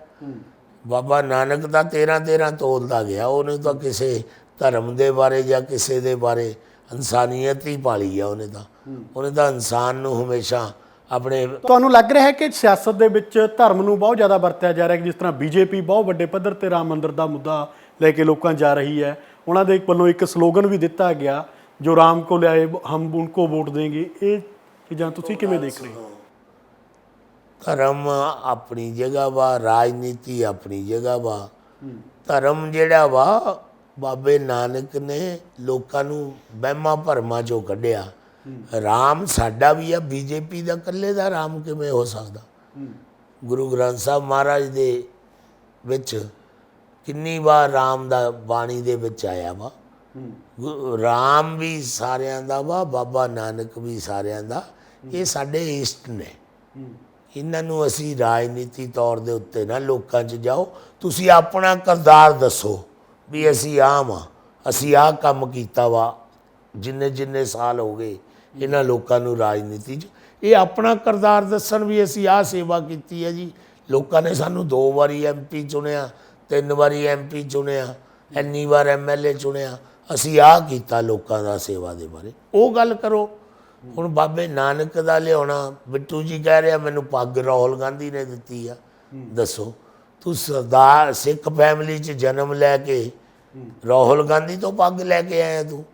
Speaker 2: ਬਾਬਾ ਨਾਨਕ ਦਾ 13 13 ਤੋਲਦਾ ਗਿਆ ਉਹਨੇ ਤਾਂ ਕਿਸੇ ਧਰਮ ਦੇ ਬਾਰੇ ਜਾਂ ਕਿਸੇ ਦੇ ਬਾਰੇ ਇਨਸਾਨੀਅਤ ਹੀ ਪਾਲੀ ਆ ਉਹਨੇ ਤਾਂ। ਉਹਨੇ ਤਾਂ ਇਨਸਾਨ ਨੂੰ ਹਮੇਸ਼ਾ ਆਪਣੇ
Speaker 1: ਤੁਹਾਨੂੰ ਲੱਗ ਰਿਹਾ ਹੈ ਕਿ ਸਿਆਸਤ ਦੇ ਵਿੱਚ ਧਰਮ ਨੂੰ ਬਹੁਤ ਜ਼ਿਆਦਾ ਵਰਤਿਆ ਜਾ ਰਿਹਾ ਹੈ ਜਿਸ ਤਰ੍ਹਾਂ ਬੀਜੇਪੀ ਬਹੁਤ ਵੱਡੇ ਪੱਧਰ ਤੇ ਰਾਮ ਮੰਦਿਰ ਦਾ ਮੁੱਦਾ ਲੈ ਕੇ ਲੋਕਾਂ ਜਾ ਰਹੀ ਹੈ ਉਹਨਾਂ ਦੇ ਵੱਲੋਂ ਇੱਕ ਸਲੋਗਨ ਵੀ ਦਿੱਤਾ ਗਿਆ ਜੋ ਰਾਮ ਕੋ ਲਿਆਏ ਹਮ ਉਨਕੋ ਵੋਟ ਦੇਂਗੇ। ਇਹ ਚੀਜ਼ਾਂ ਤੁਸੀਂ ਕਿਵੇਂ ਦੇਖ ਰਹੇ ਹੋ?
Speaker 2: ਧਰਮ ਆਪਣੀ ਜਗ੍ਹਾ ਵਾ ਰਾਜਨੀਤੀ ਆਪਣੀ ਜਗ੍ਹਾ ਵਾ। ਧਰਮ ਜਿਹੜਾ ਵਾ ਬਾਬੇ ਨਾਨਕ ਨੇ ਲੋਕਾਂ ਨੂੰ ਵਹਿਮਾਂ ਭਰਮਾਂ ਚੋਂ ਕੱਢਿਆ। ਰਾਮ ਸਾਡਾ ਵੀ ਆ, ਬੀਜੇਪੀ ਦਾ ਇਕੱਲੇ ਦਾ ਰਾਮ ਕਿਵੇਂ ਹੋ ਸਕਦਾ? ਗੁਰੂ ਗ੍ਰੰਥ ਸਾਹਿਬ ਮਹਾਰਾਜ ਦੇ ਵਿੱਚ ਕਿੰਨੀ ਵਾਰ ਰਾਮ ਦਾ ਬਾਣੀ ਦੇ ਵਿੱਚ ਆਇਆ ਵਾ। ਰਾਮ ਵੀ ਸਾਰਿਆਂ ਦਾ ਵਾ, ਬਾਬਾ ਨਾਨਕ ਵੀ ਸਾਰਿਆਂ ਦਾ। ਇਹ ਸਾਡੇ ਇਸ਼ਟ ਨੇ। ਇਹਨਾਂ ਨੂੰ ਅਸੀਂ ਰਾਜਨੀਤੀ ਤੌਰ ਦੇ ਉੱਤੇ ਨਾ ਲੋਕਾਂ 'ਚ ਜਾਓ। ਤੁਸੀਂ ਆਪਣਾ ਕਰਦਾਰ ਦੱਸੋ ਵੀ ਅਸੀਂ ਆਮ ਆ, ਅਸੀਂ ਆਹ ਕੰਮ ਕੀਤਾ ਵਾ ਜਿੰਨੇ ਜਿੰਨੇ ਸਾਲ ਹੋ ਗਏ। ਇਹਨਾਂ ਲੋਕਾਂ ਨੂੰ ਰਾਜਨੀਤੀ 'ਚ। ਇਹ ਆਪਣਾ ਕਰਦਾਰ ਦੱਸਣ ਵੀ ਅਸੀਂ ਆਹ ਸੇਵਾ ਕੀਤੀ ਹੈ ਜੀ। ਲੋਕਾਂ ਨੇ ਸਾਨੂੰ ਦੋ ਵਾਰੀ ਐਮਪੀ ਚੁਣਿਆ, ਤਿੰਨ ਵਾਰੀ ਐਮਪੀ ਚੁਣਿਆ ਇੰਨੀ ਵਾਰ ਐਮਐਲਏ ਚੁਣਿਆ। ਅਸੀਂ ਆਹ ਕੀਤਾ ਲੋਕਾਂ ਦਾ ਸੇਵਾ ਦੇ ਬਾਰੇ। ਉਹ ਗੱਲ ਕਰੋ, ਹੁਣ ਬਾਬੇ ਨਾਨਕ ਦਾ ਲਿਆਉਣਾ, ਬਿੱਟੂ ਜੀ ਕਹਿ ਰਿਹਾ, ਮੈਨੂੰ ਪੱਗ ਰਾਹੁਲ ਗਾਂਧੀ ਨੇ ਦਿੱਤੀ ਆ। ਦੱਸੋ, ਤੂੰ ਸਰਦਾਰ, ਸਿੱਖ ਫੈਮਿਲੀ 'ਚ ਜਨਮ ਲੈ ਕੇ ਰਾਹੁਲ ਗਾਂਧੀ ਤੋਂ ਪੱਗ ਲੈ ਕੇ ਆਇਆ ਤੂੰ?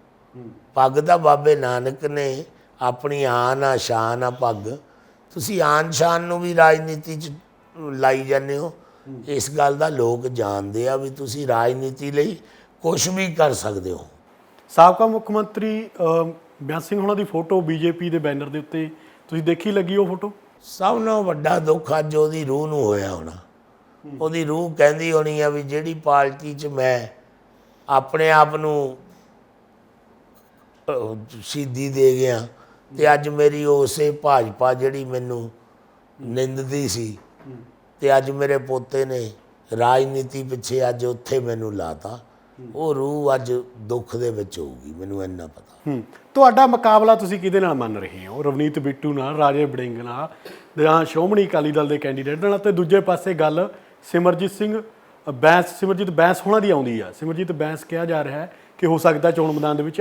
Speaker 2: ਪੱਗ ਤਾਂ ਬਾਬੇ ਨਾਨਕ ਨੇ ਆਪਣੀ ਆਨ ਆ ਸ਼ਾਨ ਆ ਪੱਗ ਤੁਸੀਂ ਆਨ ਸ਼ਾਨ ਨੂੰ ਵੀ ਰਾਜਨੀਤੀ 'ਚ ਲਾਈ ਜਾਂਦੇ ਹੋ। ਇਸ ਗੱਲ ਦਾ ਲੋਕ ਜਾਣਦੇ ਆ ਵੀ ਤੁਸੀਂ ਰਾਜਨੀਤੀ ਲਈ ਕੁਝ ਵੀ ਕਰ ਸਕਦੇ ਹੋ।
Speaker 1: ਸਾਬਕਾ ਮੁੱਖ ਮੰਤਰੀ ਬਿਆਨ ਸਿੰਘ ਹੋਣਾ ਦੀ ਫੋਟੋ ਬੀਜੇਪੀ ਦੇ ਬੈਨਰ ਦੇ ਉੱਤੇ। ਤੁਸੀਂ ਦੇਖੀ ਲੱਗੀ ਉਹ ਫੋਟੋ?
Speaker 2: ਸਭ ਨਾਲੋਂ ਵੱਡਾ ਦੁੱਖ ਅੱਜ ਉਹਦੀ ਰੂਹ ਨੂੰ ਹੋਇਆ ਹੋਣਾ। ਉਹਦੀ ਰੂਹ ਕਹਿੰਦੀ ਹੋਣੀ ਆ ਵੀ ਜਿਹੜੀ ਪਾਰਟੀ 'ਚ ਮੈਂ ਆਪਣੇ ਆਪ ਨੂੰ ਸ਼ਹੀਦੀ ਦੇ ਗਿਆ। ਤੇ ਅੱਜ ਮੇਰੀ ਉਸੇ ਭਾਜਪਾ ਜਿਹੜੀ ਮੈਨੂੰ ਨਿੰਦਦੀ ਸੀ ਤੇ ਅੱਜ ਮੇਰੇ ਪੋਤੇ ਨੇ ਰਾਜਨੀਤੀ ਪਿੱਛੇ ਅੱਜ ਉੱਥੇ ਮੈਨੂੰ ਲਾਤਾ। ਉਹ ਰੂਹ ਅੱਜ ਦੁੱਖ ਦੇ ਵਿੱਚ ਹੋਊਗੀ, ਮੈਨੂੰ ਇੰਨਾ ਪਤਾ।
Speaker 1: ਤੁਹਾਡਾ ਮੁਕਾਬਲਾ ਤੁਸੀਂ ਕਿਹਦੇ ਨਾਲ ਮੰਨ ਰਹੇ ਹੋ? ਰਵਨੀਤ ਬਿੱਟੂ ਨਾਲ, ਰਾਜੇ ਬੜਿੰਗ ਨਾਲ, ਜਾਂ ਸ਼੍ਰੋਮਣੀ ਅਕਾਲੀ ਦਲ ਦੇ ਕੈਂਡੀਡੇਟ ਨਾਲ ਤੇ ਦੂਜੇ ਪਾਸੇ ਗੱਲ ਸਿਮਰਜੀਤ ਸਿੰਘ, ਬੈਂਸ, ਸਿਮਰਜੀਤ ਬੈਂਸ ਹੋਣਾ ਦੀ ਆਉਂਦੀ ਆ। ਸਿਮਰਜੀਤ ਬੈਂਸ ਕਿਹਾ ਜਾ ਰਿਹਾ ਹੈ ਕਿ ਹੋ ਸਕਦਾ ਚੋਣ ਮੈਦਾਨ ਦੇ ਵਿੱਚ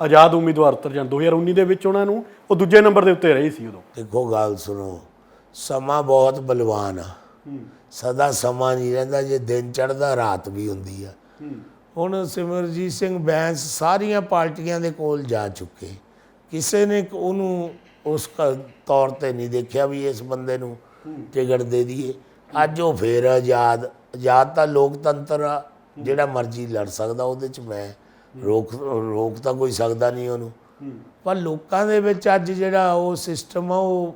Speaker 1: ਆਜ਼ਾਦ ਉਮੀਦਵਾਰ ਉਤਰ ਜਾਣ। 2019 ਦੇ ਵਿੱਚ ਉਹਨਾਂ ਨੂੰ ਉਹ ਦੂਜੇ ਨੰਬਰ ਦੇ ਉੱਤੇ ਰਹੀ ਸੀ ਉਦੋਂ।
Speaker 2: ਦੇਖੋ ਗੱਲ ਸੁਣੋ ਸਮਾਂ ਬਹੁਤ ਬਲਵਾਨ ਆ। ਸਦਾ ਸਮਾਂ ਨਹੀਂ ਰਹਿੰਦਾ ਜੇ ਦਿਨ ਚੜ੍ਹਦਾ ਰਾਤ ਵੀ ਹੁੰਦੀ ਆ। ਹੁਣ ਸਿਮਰਜੀਤ ਸਿੰਘ ਬੈਂਸ ਸਾਰੀਆਂ ਪਾਰਟੀਆਂ ਦੇ ਕੋਲ ਜਾ ਚੁੱਕੇ। ਕਿਸੇ ਨੇ ਉਹਨੂੰ ਉਸ ਤੌਰ ਤੇ ਨਹੀਂ ਦੇਖਿਆ ਵੀ ਇਸ ਬੰਦੇ ਨੂੰ ਟਿਕਟ ਦੇ ਦਈਏ। ਅੱਜ ਉਹ ਫੇਰ ਆਜ਼ਾਦ ਆਜ਼ਾਦ ਤਾਂ ਲੋਕਤੰਤਰ ਆ ਜਿਹੜਾ ਮਰਜ਼ੀ ਲੜ ਸਕਦਾ ਉਹਦੇ ਚ ਮੈਂ ਰੋਕ ਰੋਕ ਤਾਂ ਕੋਈ ਸਕਦਾ ਨਹੀਂ ਉਹਨੂੰ। ਪਰ ਲੋਕਾਂ ਦੇ ਵਿੱਚ ਅੱਜ ਜਿਹੜਾ ਉਹ ਸਿਸਟਮ ਆ ਉਹ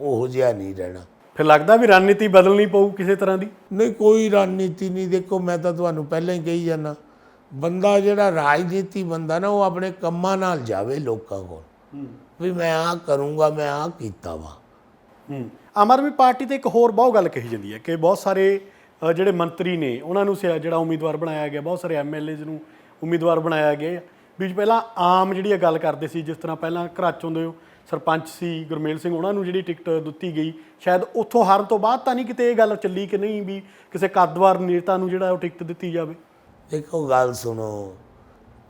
Speaker 2: ਉਹ- ਜਿਹਾ ਨਹੀਂ ਰਹਿਣਾ।
Speaker 1: ਫਿਰ ਲੱਗਦਾ ਵੀ ਰਣਨੀਤੀ ਬਦਲਣੀ ਪਊ ਕਿਸੇ ਤਰ੍ਹਾਂ ਦੀ?
Speaker 2: ਨਹੀਂ ਕੋਈ ਰਣਨੀਤੀ ਨਹੀਂ। ਦੇਖੋ ਮੈਂ ਤਾਂ ਤੁਹਾਨੂੰ ਪਹਿਲਾਂ ਹੀ ਕਹੀ ਜਾਣਾ ਬੰਦਾ ਜਿਹੜਾ ਰਾਜਨੀਤੀ ਬੰਦਾ ਨਾ ਉਹ ਆਪਣੇ ਕੰਮਾਂ ਨਾਲ ਜਾਵੇ ਲੋਕਾਂ ਕੋਲ। ਵੀ ਮੈਂ ਆਹ ਕਰੂੰਗਾ ਮੈਂ ਆਹ ਕੀਤਾ ਵਾ।
Speaker 1: ਆਮ ਆਦਮੀ ਪਾਰਟੀ ਤੇ ਇੱਕ ਹੋਰ ਬਹੁਤ ਗੱਲ ਕਹੀ ਜਾਂਦੀ ਹੈ ਕਿ ਬਹੁਤ ਸਾਰੇ ਜਿਹੜੇ ਮੰਤਰੀ ਨੇ ਉਹਨਾਂ ਨੂੰ ਜਿਹੜਾ ਉਮੀਦਵਾਰ ਬਣਾਇਆ ਗਿਆ ਬਹੁਤ ਸਾਰੇ ਐਮਐਲਏਜ਼ ਨੂੰ ਉਮੀਦਵਾਰ ਬਣਾਇਆ ਗਿਆ ਵੀ ਪਹਿਲਾਂ ਆਮ ਜਿਹੜੀ ਇਹ ਗੱਲ ਕਰਦੇ ਸੀ ਜਿਸ ਤਰ੍ਹਾਂ ਪਹਿਲਾਂ ਘਰਾਚੋਂ ਦੇ ਸਰਪੰਚ ਸੀ ਗੁਰਮੇਲ ਸਿੰਘ ਉਹਨਾਂ ਨੂੰ ਜਿਹੜੀ ਟਿਕਟ ਦਿੱਤੀ ਗਈ ਸ਼ਾਇਦ ਉੱਥੋਂ ਹਾਰਨ ਤੋਂ ਬਾਅਦ ਤਾਂ ਨਹੀਂ ਕਿਤੇ ਇਹ ਗੱਲ ਚੱਲੀ ਕਿ ਨਹੀਂ ਵੀ ਕਿਸੇ ਕੱਦਵਾਰ ਨੇਤਾ ਨੂੰ ਜਿਹੜਾ ਉਹ ਟਿਕਟ ਦਿੱਤੀ ਜਾਵੇ?
Speaker 2: ਦੇਖੋ ਗੱਲ ਸੁਣੋ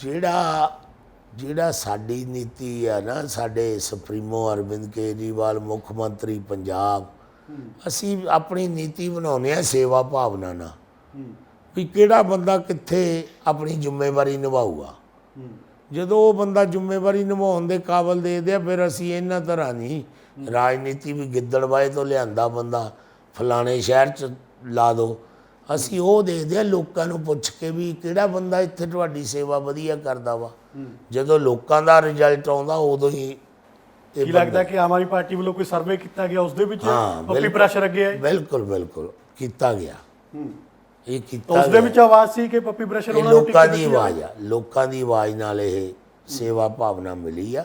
Speaker 2: ਜਿਹੜਾ ਜਿਹੜਾ ਸਾਡੀ ਨੀਤੀ ਆ ਨਾ ਸਾਡੇ ਸੁਪਰੀਮੋ ਅਰਵਿੰਦ ਕੇਜਰੀਵਾਲ ਮੁੱਖ ਮੰਤਰੀ ਪੰਜਾਬ ਅਸੀਂ ਆਪਣੀ ਨੀਤੀ ਬਣਾਉਂਦੇ ਆ ਸੇਵਾ ਭਾਵਨਾ ਨਾਲ। ਵੀ ਕਿਹੜਾ ਬੰਦਾ ਕਿੱਥੇ ਆਪਣੀ ਜ਼ਿੰਮੇਵਾਰੀ ਨਿਭਾਊਗਾ। ਜਦੋਂ ਉਹ ਬੰਦਾ ਜ਼ਿੰਮੇਵਾਰੀ ਨਿਭਾਉਣ ਦੇ ਕਾਬਲ ਦੇ ਦਿਆ ਫਿਰ ਅਸੀਂ ਇਹਨਾਂ ਤਰ੍ਹਾਂ ਨਹੀਂ। ਰਾਜਨੀਤੀ ਵੀ ਗਿੱਦੜਵਾਏ ਤੋਂ ਲਿਆਂਦਾ ਬੰਦਾ ਫਲਾਣੇ ਸ਼ਹਿਰ ਚ ਲਾ ਦੋ। ਅਸੀਂ ਉਹ ਦੇਖਦੇ ਆ ਲੋਕਾਂ ਨੂੰ ਪੁੱਛ ਕੇ ਵੀ ਕਿਹੜਾ ਬੰਦਾ ਇੱਥੇ ਤੁਹਾਡੀ ਸੇਵਾ ਵਧੀਆ ਕਰਦਾ ਵਾ। ਜਦੋਂ ਲੋਕਾਂ ਦਾ ਰਿਜ਼ਲਟ ਆਉਂਦਾ ਉਦੋਂ ਹੀ
Speaker 1: ਕੀ ਲੱਗਦਾ ਕਿ ਆਮ ਆਦਮੀ ਪਾਰਟੀ ਵੱਲੋਂ ਕੋਈ ਸਰਵੇ ਕੀਤਾ ਗਿਆ ਉਸ ਦੇ ਵਿੱਚ ਪੱਪੀ। ਪ੍ਰੈਸ਼ਰ ਅੱਗੇ ਆਏ?
Speaker 2: ਬਿਲਕੁਲ ਬਿਲਕੁਲ। ਕੀਤਾ ਗਿਆ। ਇਹ ਕੀਤਾ
Speaker 1: ਉਸ ਦੇ ਵਿੱਚ ਆਵਾਜ਼ ਸੀ ਕਿ ਪੱਪੀ ਪ੍ਰੈਸ਼ਰ
Speaker 2: ਇਹ
Speaker 1: ਉਹਨਾਂ ਨੂੰ
Speaker 2: ਲੋਕਾਂ ਦੀ। ਆਵਾਜ਼ ਆ। ਲੋਕਾਂ ਦੀ ਆਵਾਜ਼ ਨਾਲ ਇਹ ਸੇਵਾ ਭਾਵਨਾ ਮਿਲੀ ਆ।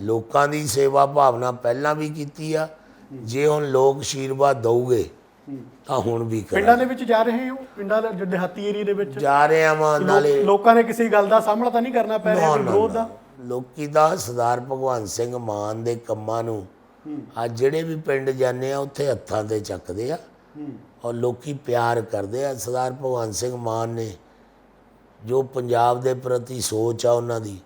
Speaker 2: ਲੋਕਾਂ ਦੀ ਸੇਵਾ ਭਾਵਨਾ ਪਹਿਲਾਂ ਵੀ ਕੀਤੀ ਆ। ਜੇ ਹੁਣ ਲੋਕ ਆਸ਼ੀਰਵਾਦ ਦਊਗੇ ਤਾਂ ਹੁਣ ਵੀ ਕਰ
Speaker 1: ਪਿੰਡਾਂ ਦੇ ਵਿੱਚ ਜਾ ਰਹੇ ਹੋ? ਪਿੰਡਾਂ ਦੇ ਦਿਹਾਤੀ ਏਰੀਆ ਦੇ ਵਿੱਚ?
Speaker 2: ਜਾ ਰਹੇ ਆ ਵਾਂ ਨਾਲੇ
Speaker 1: ਲੋਕ- ਨੇ ਕਿਸੇ ਗੱਲ ਦਾ ਸਾਹਮਣਾ ਤਾਂ ਨਹੀਂ ਕਰਨਾ ਪੈ ਰਿਹਾ ਵਿਰੋਧ। ਦਾ?
Speaker 2: ਲੋਕੀ ਦਾ ਸਰਦਾਰ ਭਗਵੰਤ ਸਿੰਘ ਮਾਨ ਦੇ ਕੰਮਾਂ ਨੂੰ ਅੱਜ ਜਿਹੜੇ ਵੀ ਪਿੰਡ ਜਾਂਦੇ ਆ ਉੱਥੇ ਹੱਥਾਂ ਤੇ ਚੱਕਦੇ ਆ। ਔਰ ਲੋਕੀ ਪਿਆਰ ਕਰਦੇ ਆ। ਸਰਦਾਰ ਭਗਵੰਤ ਸਿੰਘ ਮਾਨ ਨੇ ਜੋ ਪੰਜਾਬ ਦੇ ਪ੍ਰਤੀ ਸੋਚ ਆ ਉਹਨਾਂ ਦੀ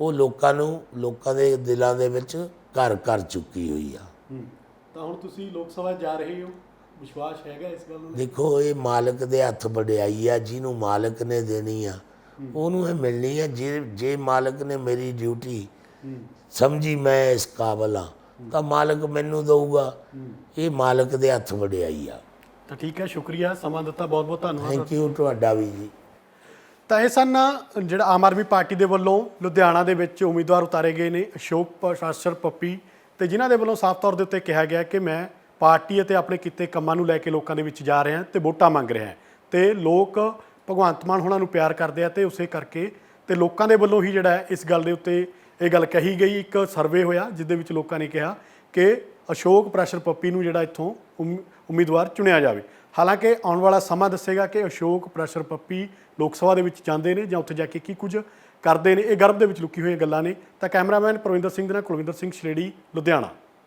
Speaker 2: ਉਹ ਲੋਕਾਂ ਨੂੰ ਲੋਕਾਂ ਦੇ ਦਿਲਾਂ ਦੇ ਵਿੱਚ ਘਰ ਕਰ ਚੁੱਕੀ ਹੋਈ ਆ।
Speaker 1: ਤਾਂ ਹੁਣ ਤੁਸੀਂ ਲੋਕ ਸਭਾ ਜਾ ਰਹੇ ਹੋ ਵਿਸ਼ਵਾਸ ਹੈਗਾ ਇਸ ਗੱਲ ਨੂੰ?
Speaker 2: ਦੇਖੋ ਇਹ ਮਾਲਕ ਦੇ ਹੱਥ ਵਡਿਆਈ ਆ ਜਿਹਨੂੰ ਮਾਲਕ ਨੇ ਦੇਣੀ ਆ ਉਹਨੂੰ ਇਹ ਮਿਲਣੀ ਆ। ਜੇ ਜੇ ਮਾਲਕ ਨੇ ਮੇਰੀ ਡਿਊਟੀ ਸਮਝੀ ਮੈਂ ਇਸ ਕਾਬਲ ਆ ਤਾਂ ਮਾਲਕ ਮੈਨੂੰ ਦਊਗਾ। ਇਹ ਮਾਲਕ ਦੇ ਹੱਥ ਵਡਿਆਈ ਆ।
Speaker 1: ਤਾਂ ਠੀਕ ਹੈ ਸ਼ੁਕਰੀਆ ਸਮਾਂ ਦਿੱਤਾ ਬਹੁਤ ਬਹੁਤ ਧੰਨਵਾਦ
Speaker 2: ਥੈਂਕ ਯੂ ਤੁਹਾਡਾ ਵੀ ਜੀ।
Speaker 1: ਤਾਂ ਇਹ ਸਨ ਜਿਹੜਾ ਆਮ ਆਦਮੀ ਪਾਰਟੀ ਦੇ ਵੱਲੋਂ ਲੁਧਿਆਣਾ ਦੇ ਵਿੱਚ ਉਮੀਦਵਾਰ ਉਤਾਰੇ ਗਏ ਨੇ ਅਸ਼ੋਕ ਪ੍ਰਸ਼ਾਸਰ ਪੱਪੀ ਤੇ ਜਿਨ੍ਹਾਂ ਦੇ ਵੱਲੋਂ ਸਾਫ਼ ਤੌਰ ਦੇ ਉੱਤੇ ਕਿਹਾ ਗਿਆ ਕਿ ਮੈਂ ਪਾਰਟੀ ਅਤੇ ਆਪਣੇ ਕੀਤੇ ਕੰਮਾਂ ਨੂੰ ਲੈ ਕੇ ਲੋਕਾਂ ਦੇ ਵਿੱਚ ਜਾ ਰਿਹਾ ਤੇ ਵੋਟਾਂ ਮੰਗ ਰਿਹਾ ਤੇ ਲੋਕ ਭਗਵੰਤ ਮਾਨ ਹੋਣਾ ਨੂੰ ਪਿਆਰ ਕਰਦੇ ਆ ਤੇ ਉਸੇ ਕਰਕੇ ਤੇ ਲੋਕਾਂ ਦੇ ਵੱਲੋਂ ਹੀ ਜਿਹੜਾ ਇਸ ਗੱਲ ਦੇ ਉੱਤੇ ਇਹ ਗੱਲ ਕਹੀ ਗਈ ਇੱਕ ਸਰਵੇ ਹੋਇਆ ਜਿਸ ਦੇ ਵਿੱਚ ਲੋਕਾਂ ਨੇ ਕਿਹਾ ਕਿ ਅਸ਼ੋਕ ਪ੍ਰੈਸ਼ਰ ਪੱਪੀ ਨੂੰ ਜਿਹੜਾ ਇੱਥੋਂ ਉਮੀਦਵਾਰ ਚੁਣਿਆ ਜਾਵੇ। ਹਾਲਾਂਕਿ ਆਉਣ ਵਾਲਾ ਸਮਾਂ ਦੱਸੇਗਾ ਕਿ ਅਸ਼ੋਕ, ਪ੍ਰੈਸ਼ਰ ਪੱਪੀ ਲੋਕ ਸਭਾ ਦੇ ਵਿੱਚ ਜਾਂਦੇ ਨੇ ਜਾਂ ਉੱਥੇ ਜਾ ਕੇ ਕੀ ਕੁਝ ਕਰਦੇ ਨੇ। ਇਹ ਗਰਭ ਦੇ ਵਿੱਚ ਲੁਕੀ ਹੋਈਆਂ ਗੱਲਾਂ ਨੇ। ਤਾਂ ਕੈਮਰਾਮੈਨ ਪ੍ਰਵਿੰਦਰ ਸਿੰਘ ਦੇ ਨਾਲ ਕੁਲਵਿੰਦਰ ਸਿੰਘ ਸ਼੍ਰੇੜੀ, ਲੁਧਿਆਣਾ।